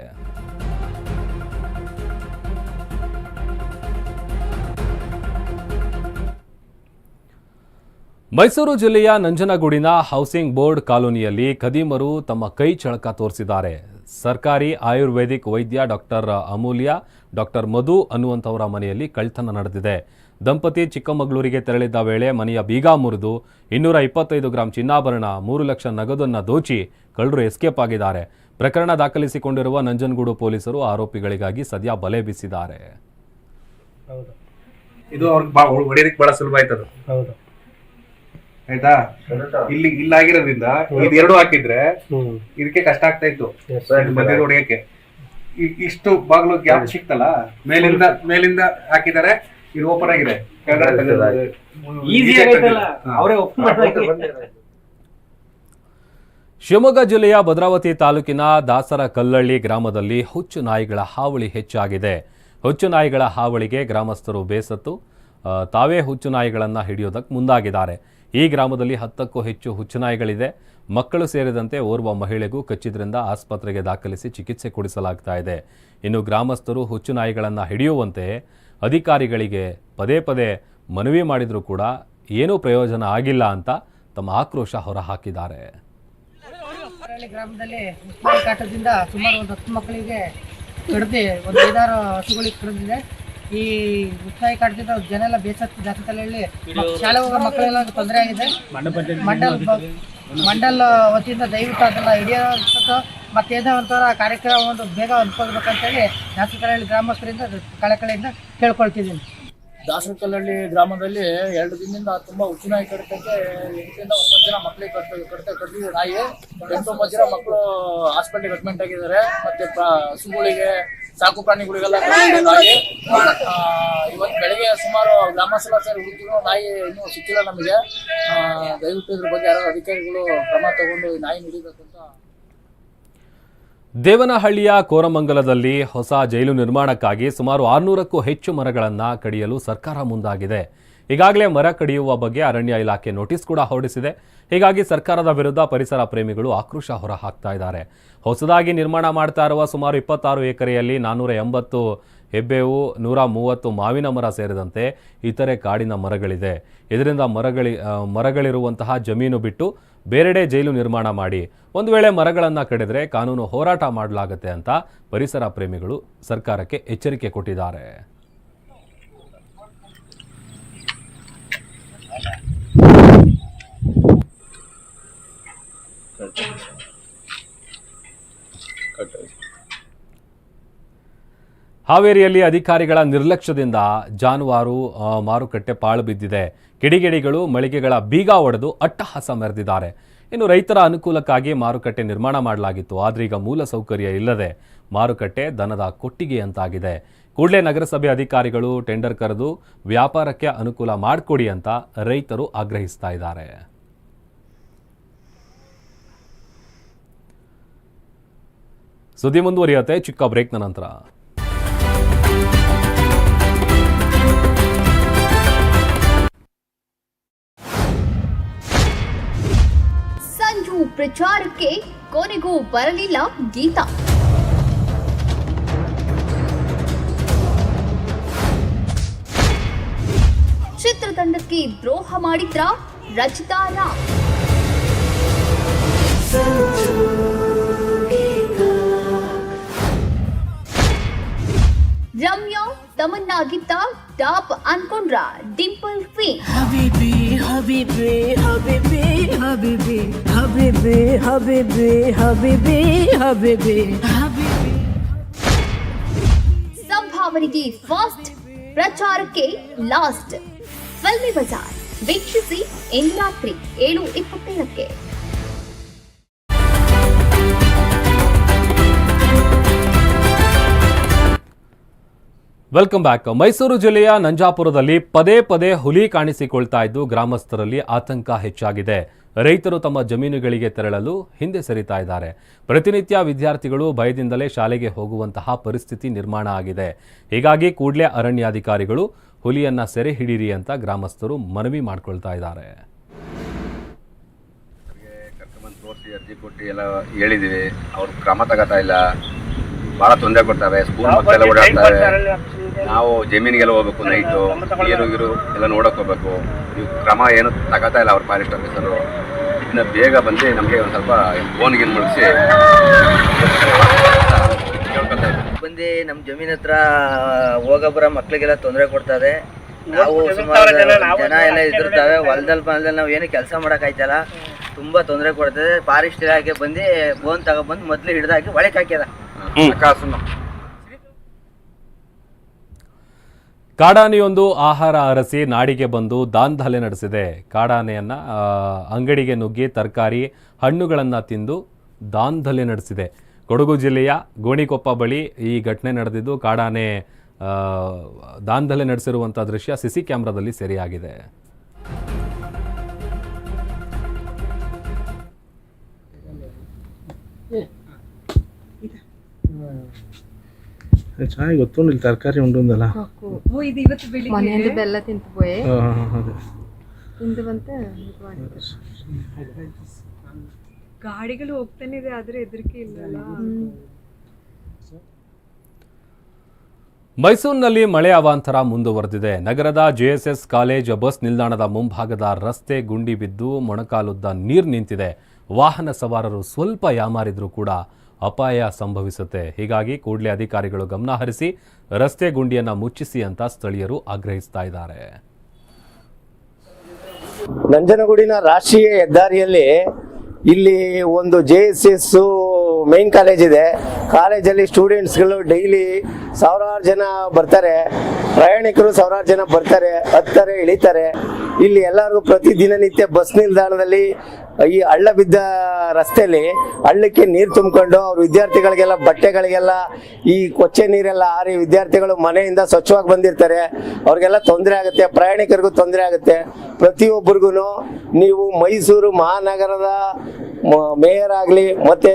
ಮೈಸೂರು ಜಿಲ್ಲೆಯ ನಂಜನಗೂಡಿನ ಹೌಸಿಂಗ್ ಬೋರ್ಡ್ ಕಾಲೋನಿಯಲ್ಲಿ ಖದೀಮರು ತಮ್ಮ ಕೈ ಚಳಕ ತೋರಿಸಿದ್ದಾರೆ. ಸರ್ಕಾರಿ ಆಯುರ್ವೇದಿಕ್ ವೈದ್ಯ ಡಾಕ್ಟರ್ ಅಮೂಲ್ಯ ಡಾಕ್ಟರ್ ಮಧು ಅನ್ನುವಂಥವರ ಮನೆಯಲ್ಲಿ ಕಳ್ತನ ನಡೆದಿದೆ. ದಂಪತಿ ಚಿಕ್ಕಮಗಳೂರಿಗೆ ತೆರಳಿದ್ದ ವೇಳೆ ಮನೆಯ ಬೀಗ ಮುರಿದು ಇನ್ನೂರ ಇಪ್ಪತ್ತೈದು ಗ್ರಾಂ ಚಿನ್ನಾಭರಣ ಮೂರು ಲಕ್ಷ ನಗದನ್ನು ದೋಚಿ ಕಳ್ಳರು ಎಸ್ಕೇಪ್ ಆಗಿದ್ದಾರೆ. ಪ್ರಕರಣ ದಾಖಲಿಸಿಕೊಂಡಿರುವ ನಂಜನಗೂಡು ಪೊಲೀಸರು ಆರೋಪಿಗಳಿಗಾಗಿ ಸದ್ಯ ಬಲೆ ಬೀಸಿದ್ದಾರೆ. ಇದು ಅವ್ರಿಗೆ ಬಹಳ ಸುಲಭ ಆಯ್ತದ. ಹೌದು. ಆಯ್ತಾ? ಇಲ್ಲಿ ಇಲ್ಲಾಗಿರೋದ್ರಿಂದ ಇದು ಎರಡು ಹಾಕಿದ್ರೆ ಇದಕ್ಕೆ ಕಷ್ಟ ಆಗ್ತಾ ಇತ್ತು. ಮಧ್ಯದ ಹೊಡೆಯಕ್ಕೆ. ಇಷ್ಟು ಬಾಗ್ಲು ಗ್ಯಾಪ್ ಸಿಕ್ತಲ್ಲ? ಮೇಲಿಂದ ಮೇಲಿಂದ ಹಾಕಿದ್ದಾರೆ. ಇದು ಓಪನ್ ಆಗಿದೆ. ಶಿವಮೊಗ್ಗ ಜಿಲ್ಲೆಯ ಭದ್ರಾವತಿ ತಾಲೂಕಿನ ದಾಸರ ಕಲ್ಲಳ್ಳಿ ಗ್ರಾಮದಲ್ಲಿ ಹುಚ್ಚು ನಾಯಿಗಳ ಹಾವಳಿ ಹೆಚ್ಚಾಗಿದೆ. ಹುಚ್ಚು ನಾಯಿಗಳ ಹಾವಳಿಗೆ ಗ್ರಾಮಸ್ಥರು ಬೇಸತ್ತು. ತಾವೇ ಹುಚ್ಚು ನಾಯಿಗಳನ್ನು ಹಿಡಿಯೋದಕ್ಕೆ ಮುಂದಾಗಿದ್ದಾರೆ. ಈ ಗ್ರಾಮದಲ್ಲಿ ಹತ್ತಕ್ಕೂ ಹೆಚ್ಚು ಹುಚ್ಚುನಾಯಿಗಳಿದೆ. ಮಕ್ಕಳು ಸೇರಿದಂತೆ ಓರ್ವ ಮಹಿಳೆಗೂ ಕಚ್ಚಿದ್ರಿಂದ ಆಸ್ಪತ್ರೆಗೆ ದಾಖಲಿಸಿ ಚಿಕಿತ್ಸೆ ಕೊಡಿಸಲಾಗ್ತಾ ಇದೆ. ಇನ್ನು ಗ್ರಾಮಸ್ಥರು ಹುಚ್ಚು ನಾಯಿಗಳನ್ನು ಹಿಡಿಯುವಂತೆ ಅಧಿಕಾರಿಗಳಿಗೆ ಪದೇ ಪದೇ ಮನವಿ ಮಾಡಿದರೂ ಕೂಡ ಏನೂ ಪ್ರಯೋಜನ ಆಗಿಲ್ಲ ಅಂತ ತಮ್ಮ ಆಕ್ರೋಶ ಹೊರಹಾಕಿದ್ದಾರೆ. ಗ್ರಾಮದಲ್ಲಿ ಕಾಟದಿಂದ ಸುಮಾರು ಒಂದು ಹತ್ತು ಮಕ್ಕಳಿಗೆ ಕಡ್ದು ಒಂದು ಐದಾರು ಹಸುಗಳಿಗೆ ಕಡಿದಿದೆ ಈ ಉತ್ಸಾಹ ಕಾಡ್ತಿದ್ದ ಜನ ಎಲ್ಲ ಬೇಸತ್ತು ಜಾತಕಲ್ಲಿ ಶಾಲೆ ಹೋಗೋ ಮಕ್ಕಳೆಲ್ಲ ತೊಂದರೆ ಆಗಿದೆ. ಮಂಡಲ್ ಮಂಡಲ್ ವತಿಯಿಂದ ದಯವಿಟ್ಟು ಅದನ್ನ ಹಿಡಿಯೋ ಮತ್ತೆ ಏನೋ ಒಂಥರ ಕಾರ್ಯಕ್ರಮ ಒಂದು ಬೇಗ ಅನ್ಕೋಬೇಕಂತೇಳಿ ಜಾತಕಳ್ಳಿ ಗ್ರಾಮಸ್ಥರಿಂದ ಕಳಕಳಿಯಿಂದ ಕೇಳ್ಕೊಳ್ತಿದ್ದೀನಿ. ದಾಸರಕಲ್ಲಹಳ್ಳಿ ಗ್ರಾಮದಲ್ಲಿ ಎರಡು ದಿನದಿಂದ ತುಂಬಾ ಹುಚ್ಚುನಾಯಿ ಕಡಿತಕ್ಕೆ ಎಂಟರಿಂದ ಒಂಬತ್ತು ಜನ ಮಕ್ಕಳಿಗೆ ಕಟ್ಟ ಕಡಿತ ಕಟ್ಟಿದೆ ನಾಯಿ. ಎಂಟು ಒಂಬತ್ತು ಜನ ಮಕ್ಕಳು ಹಾಸ್ಪಿಟ್ಲಿಗೆ ಅಡ್ಮಿಂಟ್ ಆಗಿದ್ದಾರೆ. ಮತ್ತೆ ಹಸುಗಳಿಗೆ, ಸಾಕು ಪ್ರಾಣಿಗಳಿಗೆಲ್ಲ ನಾಯಿ. ಇವತ್ತು ಬೆಳಗ್ಗೆ ಸುಮಾರು ಗ್ರಾಮಸ್ಥರ ಸೇರಿ ಹುಡುಕಿದ್ರು ನಾಯಿ ಇನ್ನೂ ಸಿಕ್ಕಿಲ್ಲ ನಮಗೆ. ದಯವಿಟ್ಟು ಇದ್ರ ಬಗ್ಗೆ ಯಾರು ಅಧಿಕಾರಿಗಳು ಕ್ರಮ ತಗೊಂಡು ನಾಯಿ ಹಿಡಿಬೇಕು ಅಂತ ದೇವನಹಳ್ಳಿಯ ಕೋರಮಂಗಲದಲ್ಲಿ ಹೊಸ ಜೈಲು ನಿರ್ಮಾಣಕ್ಕಾಗಿ ಸುಮಾರು ಆರುನೂರಕ್ಕೂ ಹೆಚ್ಚು ಮರಗಳನ್ನು ಕಡಿಯಲು ಸರ್ಕಾರ ಮುಂದಾಗಿದೆ. ಈಗಾಗಲೇ ಮರ ಕಡಿಯುವ ಬಗ್ಗೆ ಅರಣ್ಯ ಇಲಾಖೆ ನೋಟಿಸ್ ಕೂಡ ಹೊರಡಿಸಿದೆ. ಹೀಗಾಗಿ ಸರ್ಕಾರದ ವಿರುದ್ಧ ಪರಿಸರ ಪ್ರೇಮಿಗಳು ಆಕ್ರೋಶ ಹೊರಹಾಕ್ತಾ ಇದ್ದಾರೆ. ಹೊಸದಾಗಿ ನಿರ್ಮಾಣ ಮಾಡ್ತಾ ಇರುವ ಸುಮಾರು ಇಪ್ಪತ್ತಾರು ಎಕರೆಯಲ್ಲಿ ನಾನ್ನೂರ ಎಂಬತ್ತು ಹೆಬ್ಬೇವು, ನೂರ ಮೂವತ್ತು ಮಾವಿನ ಮರ ಸೇರಿದಂತೆ ಇತರೆ ಕಾಡಿನ ಮರಗಳಿದೆ. ಇದರಿಂದ ಮರಗಳಿ ಮರಗಳಿರುವಂತಹ ಜಮೀನು ಬಿಟ್ಟು ಬೇರೆಡೆ ಜೈಲು ನಿರ್ಮಾಣ ಮಾಡಿ ಒಂದು ವೇಳೆ ಮರಗಳನ್ನು ಕಡಿದ್ರೆ ಕಾನೂನು ಹೋರಾಟ ಮಾಡಲಾಗುತ್ತೆ ಅಂತ ಪರಿಸರ ಪ್ರೇಮಿಗಳು ಸರ್ಕಾರಕ್ಕೆ ಎಚ್ಚರಿಕೆ ಕೊಟ್ಟಿದ್ದಾರೆ. ಹಾವೇರಿಯಲ್ಲಿ ಅಧಿಕಾರಿಗಳ ನಿರ್ಲಕ್ಷ್ಯದಿಂದ ಜಾನುವಾರು ಮಾರುಕಟ್ಟೆ ಪಾಳು ಬಿದ್ದಿದೆ. ಕಿಡಿಗೇಡಿಗಳು ಮಳಿಗೆಗಳ ಬೀಗ ಒಡೆದು ಅಟ್ಟಹಾಸ ಮೆರೆದಿದ್ದಾರೆ. ಇನ್ನು ರೈತರ ಅನುಕೂಲಕ್ಕಾಗಿ ಮಾರುಕಟ್ಟೆ ನಿರ್ಮಾಣ ಮಾಡಲಾಗಿತ್ತು. ಆದರೆ ಈಗ ಮೂಲ ಸೌಕರ್ಯ ಇಲ್ಲದೆ ಮಾರುಕಟ್ಟೆ ದನದ ಕೊಟ್ಟಿಗೆಯಂತಾಗಿದೆ ಕೂಡಲೇ ನಗರಸಭೆ ಅಧಿಕಾರಿಗಳು ಟೆಂಡರ್ ಕರೆದು ವ್ಯಾಪಾರಕ್ಕೆ ಅನುಕೂಲ ಮಾಡಿಕೊಡಿ ಅಂತ ರೈತರು ಆಗ್ರಹಿಸ್ತಾ ಇದ್ದಾರೆ. ಸುದ್ದಿ ಮುಂದುವರಿಯುತ್ತೆ. ಚಿಕ್ಕ ಬ್ರೇಕ್ನ ನಂತರ. ಪ್ರಚಾರಕ್ಕೆ ಕೊನೆಗೂ ಬರಲಿಲ್ಲ ಗೀತಾ. ಚಿತ್ರತಂಡಕ್ಕೆ ದ್ರೋಹ ಮಾಡಿದ್ರ ರಚಿತಾ ರಾಮ್? ರಮ್ಯಾ ತಮನ್ನಾಗಿದ್ದ ಟಾಪ್ ಅನ್ಕೊಂಡ್ರ ಡಿಂಪಲ್ ಕ್ವೀನ್? ಹಬಿಬಿ ಹಬಿಬಿ ಹಬಿಬಿ ಹಬಿಬಿ ಹಬಿಬಿ ಹಬಿಬಿ ಹಬಿಬಿ ಹಬಿಬಿ ಹಬಿಬಿ ಸಂಭಾವನೆಗೆ ಫಾಸ್ಟ್ ಪ್ರಚಾರಕ್ಕೆ ಲಾಸ್ಟ್ ಫಿಲ್ಮಿ ಬಜಾರ್ ವೀಕ್ಷಿಸಿ ಇಂದು ರಾತ್ರಿ ಏಳು ಇಪ್ಪತ್ತೇಳಕ್ಕೆ ವೆಲ್ಕಮ್ ಬ್ಯಾಕ್ ಮೈಸೂರು ಜಿಲ್ಲೆಯ ನಂಜಾಪುರದಲ್ಲಿ ಪದೇ ಪದೇ ಹುಲಿ ಕಾಣಿಸಿಕೊಳ್ತಾ ಇದ್ದು ಗ್ರಾಮಸ್ಥರಲ್ಲಿ ಆತಂಕ ಹೆಚ್ಚಾಗಿದೆ. ರೈತರು ತಮ್ಮ ಜಮೀನುಗಳಿಗೆ ತೆರಳಲು ಹಿಂದೆ ಸರಿತಾ ಇದ್ದಾರೆ. ಪ್ರತಿನಿತ್ಯ ವಿದ್ಯಾರ್ಥಿಗಳು ಭಯದಿಂದಲೇ ಶಾಲೆಗೆ ಹೋಗುವಂತಹ ಪರಿಸ್ಥಿತಿ ನಿರ್ಮಾಣ ಆಗಿದೆ. ಹೀಗಾಗಿ ಕೂಡಲೇ ಅರಣ್ಯಾಧಿಕಾರಿಗಳು ಹುಲಿಯನ್ನ ಸೆರೆ ಹಿಡೀರಿ ಅಂತ ಗ್ರಾಮಸ್ಥರು ಮನವಿ ಮಾಡಿಕೊಳ್ತಾ ಇದ್ದಾರೆ. ಎಲ್ಲ ಹೇಳಿದ್ದೀವಿ ಅವ್ರು ಕ್ರಮ ತಗೋತಾ ಇಲ್ಲ. ಬಹಳ ತೊಂದರೆ ಕೊಡ್ತಾರೆ ಸ್ಕೂಲ್ ಮಕ್ಕಳೆಲ್ಲ ಓಡಾಡ್ತಾರೆ. ನಾವು ಜಮೀನಿಗೆಲ್ಲ ಹೋಗ್ಬೇಕು ನೈಟು ನೀರು ಗೀರು ಎಲ್ಲ ನೋಡಕ್ ಹೋಗ್ಬೇಕು. ನೀವು ಕ್ರಮ ಏನು ತಗೋತಾ ಇಲ್ಲ ಅವ್ರ ಫಾರೆಸ್ಟ್ ಆಫೀಸರು ಇನ್ನು ಬೇಗ ಬಂದು ನಮಗೆ ಒಂದು ಸ್ವಲ್ಪ ಫೋನ್ ಗೀನ್ ಮುಗಿಸಿ ಕೇಳ್ಕೊತಾ ಬಂದು ನಮ್ಮ ಜಮೀನ್ ಹತ್ರ ಹೋಗೋಬ್ರ ಮಕ್ಕಳಿಗೆಲ್ಲ ತೊಂದರೆ ಕೊಡ್ತಾರೆ ನಾವು ಸುಮಾರು ಜನ ಎಲ್ಲ ಇದಿರ್ತಾವೆ ಹೊಲದಲ್ಲಿ ಬಂದಲ್ಲಿ ನಾವು ಏನು ಕೆಲಸ ಮಾಡಕ್ ಆಯ್ತಲ್ಲ ತುಂಬಾ ತೊಂದರೆ ಕೊಡ್ತದೆ. ಫಾರೆಸ್ಟ್ ಇಲಾಖೆ ಬಂದು ಬೋನ್ ತಗೊಬಂದು ಮೊದ್ಲು ಹಿಡ್ದಾಕಿ ಒಳಕ್ ಹಾಕ್ಯದ. ಕಾಸನ್ನು ಕಾಡಾನೆಯೊಂದು ಆಹಾರ ಅರಸಿ ನಾಡಿಗೆ ಬಂದು ದಾಂಧಲೆ ನಡೆಸಿದೆ. ಕಾಡಾನೆಯನ್ನು ಅಂಗಡಿಗೆ ನುಗ್ಗಿ ತರಕಾರಿ ಹಣ್ಣುಗಳನ್ನು ತಿಂದು ದಾಂಧಲೆ ನಡೆಸಿದೆ. ಕೊಡಗು ಜಿಲ್ಲೆಯ ಗೋಣಿಕೊಪ್ಪ ಬಳಿ ಈ ಘಟನೆ ನಡೆದಿದ್ದು ಕಾಡಾನೆ ದಾಂಧಲೆ ನಡೆಸಿರುವಂಥ ದೃಶ್ಯ ಸಿಸಿ ಕ್ಯಾಮ್ರಾದಲ್ಲಿ ಸೆರೆಯಾಗಿದೆ. ಚೆನ್ನಾಗಿ ಗೊತ್ತು ಇಲ್ಲಿ ತರಕಾರಿ ಇವತ್ತು ಬೆಳಿಗ್ಗೆ. ಮನೆಯಿಂದ ಬೆಲ್ಲ ತಿಂತು ಪೋಯೆ ಬಂತೆ ಗಾಡಿಗಳು ಹೋಗ್ತಾನೆ ಇದೆ ಆದ್ರೆ ಹೆದರಿಕೆ ಇಲ್ಲಲ್ಲ. ಮೈಸೂರಿನಲ್ಲಿ ಮಳೆ ಅವಾಂತರ ಮುಂದುವರೆದಿದೆ. ನಗರದ ಜೆಎಸ್ಎಸ್ ಕಾಲೇಜ್ ಬಸ್ ನಿಲ್ದಾಣದ ಮುಂಭಾಗದ ರಸ್ತೆ ಗುಂಡಿ ಬಿದ್ದು ಮೊಣಕಾಲುದ್ದ ನೀರು ನಿಂತಿದೆ. ವಾಹನ ಸವಾರರು ಸ್ವಲ್ಪ ಯಾಮಾರಿದ್ರೂ ಕೂಡ ಅಪಾಯ ಸಂಭವಿಸುತ್ತೆ. ಹೀಗಾಗಿ ಕೂಡಲೇ ಅಧಿಕಾರಿಗಳು ಗಮನ ಹರಿಸಿ ರಸ್ತೆ ಗುಂಡಿಯನ್ನು ಮುಚ್ಚಿಸಿ ಅಂತ ಸ್ಥಳೀಯರು ಆಗ್ರಹಿಸ್ತಾ ಇದ್ದಾರೆ. ನಂಜನಗೂಡಿನ ರಾಷ್ಟ್ರೀಯ ಹೆದ್ದಾರಿಯಲ್ಲಿ ಇಲ್ಲಿ ಒಂದು J S S main college ಇದೆ. ಕಾಲೇಜಲ್ಲಿ ಸ್ಟೂಡೆಂಟ್ಸ್ಗಳು ಡೈಲಿ ಸಾವಿರಾರು ಜನ ಬರ್ತಾರೆ. ಪ್ರಯಾಣಿಕರು ಸಾವಿರಾರು ಜನ ಬರ್ತಾರೆ, ಹತ್ತಾರೆ, ಇಳಿತಾರೆ. ಇಲ್ಲಿ ಎಲ್ಲರೂ ಪ್ರತಿ ದಿನನಿತ್ಯ ಬಸ್ ನಿಲ್ದಾಣದಲ್ಲಿ ಈ ಹಳ್ಳ ಬಿದ್ದ ರಸ್ತೆಯಲ್ಲಿ ಹಳ್ಳಕ್ಕೆ ನೀರು ತುಂಬಿಕೊಂಡು ಅವ್ರ ವಿದ್ಯಾರ್ಥಿಗಳಿಗೆಲ್ಲ, ಬಟ್ಟೆಗಳಿಗೆಲ್ಲ, ಈ ಕೊಚ್ಚೆ ನೀರೆಲ್ಲ ಆರಿ ವಿದ್ಯಾರ್ಥಿಗಳು ಮನೆಯಿಂದ ಸ್ವಚ್ಛವಾಗಿ ಬಂದಿರ್ತಾರೆ. ಅವ್ರಿಗೆಲ್ಲ ತೊಂದರೆ ಆಗುತ್ತೆ, ಪ್ರಯಾಣಿಕರಿಗೂ ತೊಂದರೆ ಆಗುತ್ತೆ. ಪ್ರತಿಯೊಬ್ಬರಿಗೂ ನೀವು ಮೈಸೂರು ಮಹಾನಗರದ ಮೇಯರ್ ಆಗಲಿ ಮತ್ತೆ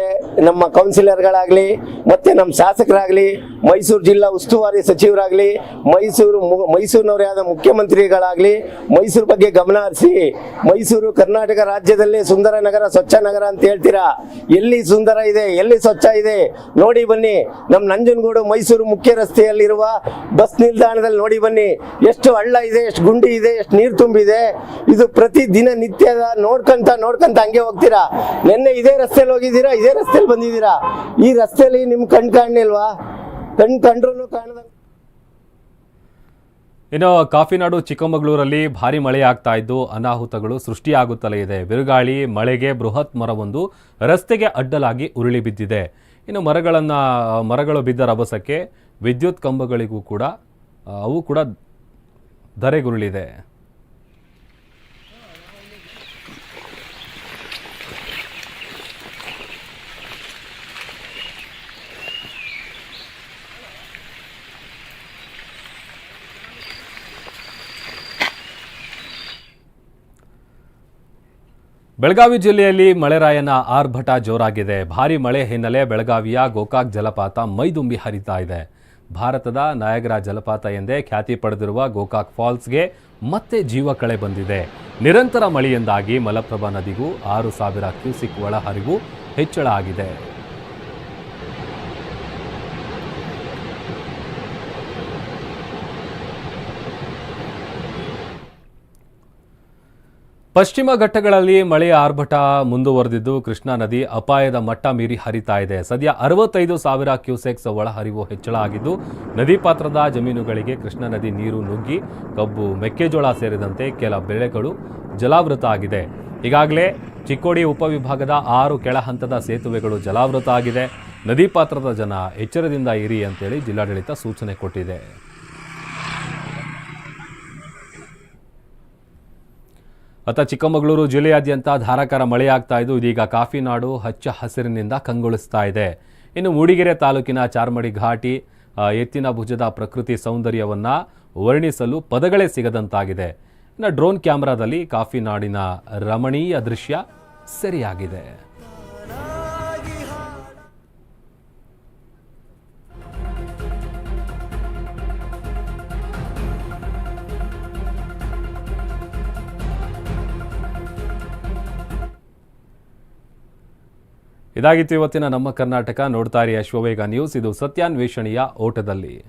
ನಮ್ಮ ಕೌನ್ಸಿಲರ್ಗಳಾಗಲಿ, ಮತ್ತೆ ನಮ್ಮ ಶಾಸಕರಾಗಲಿ, ಮೈಸೂರು ಜಿಲ್ಲಾ ಉಸ್ತುವಾರಿ ಸಚಿವರಾಗಲಿ, ಮೈಸೂರು ಮೈಸೂರಿನವರೇ ಆದ ಮುಖ್ಯಮಂತ್ರಿಗಳಾಗಲಿ, ಮೈಸೂರು ಬಗ್ಗೆ ಗಮನ ಹರಿಸಿ, ಮೈಸೂರು ಕರ್ನಾಟಕ ರಾಜ್ಯದಲ್ಲಿ ಸುಂದರ ನಗರ, ಸ್ವಚ್ಛ ನಗರ ಅಂತ ಹೇಳ್ತೀರಾ? ಎಲ್ಲಿ ಸುಂದರ ಇದೆ, ಎಲ್ಲಿ ಸ್ವಚ್ಛ ಇದೆ? ನೋಡಿ ಬನ್ನಿ, ನಮ್ಮ ನಂಜನಗೂಡು ಮೈಸೂರು ಮುಖ್ಯ ರಸ್ತೆಯಲ್ಲಿರುವ ಬಸ್ ನಿಲ್ದಾಣದಲ್ಲಿ ನೋಡಿ ಬನ್ನಿ. ಎಷ್ಟು ಹಳ್ಳ ಇದೆ, ಎಷ್ಟು ಗುಂಡಿ ಇದೆ, ಎಷ್ಟು ನೀರು ತುಂಬಿದೆ. ಇದು ಪ್ರತಿ ದಿನ ನಿತ್ಯದ ನೋಡ್ಕೊಂತ ನೋಡ್ಕೊಂತ ಹಂಗೆ ಹೋಗ್ತೀರಾ? ನಿನ್ನೆ ಇದೇ ರಸ್ತೆಯಲ್ಲಿ ಹೋಗಿದ್ದೀರಾ? ಇದೇ ರಸ್ತೆಯಲ್ಲಿ ಬಂದಿದ್ದೀರಾ? ಈ ರಸ್ತೆಯಲ್ಲಿ ನಿಮ್ ಕಣ್ ಕಾಣಲಿಲ್ವಾ ಕಣ್ ಕಂಡ್ರು ಕಾಣದ ಇನ್ನು ಕಾಫಿನಾಡು ಚಿಕ್ಕಮಗಳೂರಲ್ಲಿ ಭಾರಿ ಮಳೆ ಆಗ್ತಾ ಇದ್ದು ಅನಾಹುತಗಳು ಸೃಷ್ಟಿಯಾಗುತ್ತಲೇ ಇದೆ. ಬಿರುಗಾಳಿ, ಮಳೆಗೆ ಬೃಹತ್ ಮರವೊಂದು ರಸ್ತೆಗೆ ಅಡ್ಡಲಾಗಿ ಉರುಳಿ ಬಿದ್ದಿದೆ. ಇನ್ನು ಮರಗಳನ್ನು, ಮರಗಳು ಬಿದ್ದ ರಭಸಕ್ಕೆ ವಿದ್ಯುತ್ ಕಂಬಗಳಿಗೂ ಕೂಡ, ಅವು ಕೂಡ ಧರೆಗುರುಳಿದೆ. ಬೆಳಗಾವಿ ಜಿಲ್ಲೆಯಲ್ಲಿ ಮಳೆರಾಯನ ಆರ್ಭಟ ಜೋರಾಗಿದೆ. ಭಾರಿ ಮಳೆ ಹಿನ್ನೆಲೆ ಬೆಳಗಾವಿಯ ಗೋಕಾಕ್ ಜಲಪಾತ ಮೈದುಂಬಿ ಹರಿತಾ ಇದೆ. ಭಾರತದ ನಾಯಗರ ಜಲಪಾತ ಎಂದೇ ಖ್ಯಾತಿ ಪಡೆದಿರುವ ಗೋಕಾಕ್ ಫಾಲ್ಸ್ಗೆ ಮತ್ತೆ ಜೀವ ಕಳೆ ಬಂದಿದೆ. ನಿರಂತರ ಮಳೆಯಿಂದಾಗಿ ಮಲಪ್ರಭಾ ನದಿಗೂ ಆರು ಸಾವಿರ ಕ್ಯೂಸಿಕ್ ಒಳಹರಿವು ಹೆಚ್ಚಳ ಆಗಿದೆ. ಪಶ್ಚಿಮ ಘಟ್ಟಗಳಲ್ಲಿ ಮಳೆಯ ಆರ್ಭಟ ಮುಂದುವರೆದಿದ್ದು, ಕೃಷ್ಣಾ ನದಿ ಅಪಾಯದ ಮಟ್ಟ ಮೀರಿ ಹರಿತಾ ಇದೆ. ಸದ್ಯ ಅರವತ್ತೈದು ಸಾವಿರ ಕ್ಯೂಸೆಕ್ಸ್ ಒಳಹರಿವು ಹೆಚ್ಚಳ ಆಗಿದ್ದು, ನದಿ ಪಾತ್ರದ ಜಮೀನುಗಳಿಗೆ ಕೃಷ್ಣಾ ನದಿ ನೀರು ನುಗ್ಗಿ, ಕಬ್ಬು, ಮೆಕ್ಕೆಜೋಳ ಸೇರಿದಂತೆ ಕೆಲ ಬೆಳೆಗಳು ಜಲಾವೃತ ಆಗಿದೆ. ಈಗಾಗಲೇ ಚಿಕ್ಕೋಡಿ ಉಪವಿಭಾಗದ ಆರು ಕೆಳ ಹಂತದ ಸೇತುವೆಗಳು ಜಲಾವೃತ ಆಗಿದೆ. ನದಿ ಪಾತ್ರದ ಜನ ಎಚ್ಚರದಿಂದ ಇರಿ ಅಂತೇಳಿ ಜಿಲ್ಲಾಡಳಿತ ಸೂಚನೆ ಕೊಟ್ಟಿದೆ. ಅತ್ತ ಚಿಕ್ಕಮಗಳೂರು ಜಿಲ್ಲೆಯಾದ್ಯಂತ ಧಾರಾಕಾರ ಮಳೆಯಾಗ್ತಾ ಇದ್ದು, ಇದೀಗ ಕಾಫಿ ನಾಡು ಹಚ್ಚ ಹಸಿರಿನಿಂದ ಕಂಗೊಳಿಸ್ತಾ ಇದೆ. ಇನ್ನು ಮೂಡಿಗೆರೆ ತಾಲೂಕಿನ ಚಾರ್ಮಡಿ ಘಾಟಿ ಎತ್ತಿನ ಭುಜದ ಪ್ರಕೃತಿ ಸೌಂದರ್ಯವನ್ನು ವರ್ಣಿಸಲು ಪದಗಳೇ ಸಿಗದಂತಾಗಿದೆ. ಇನ್ನು ಡ್ರೋನ್ ಕ್ಯಾಮ್ರಾದಲ್ಲಿ ಕಾಫಿ ನಾಡಿನ ರಮಣೀಯ ದೃಶ್ಯ ಸೆರೆಯಾಗಿದೆ. ಇದಾಗಿತ್ತು ಇವತ್ತಿನ ನಮ್ಮ ಕರ್ನಾಟಕ. ನೋಡ್ತಾ ಇರಿ ಅಶ್ವವೇಗ ನ್ಯೂಸ್. ಇದು ಸತ್ಯಾನ್ವೇಷಣೆಯ ಓಟದಲ್ಲಿ.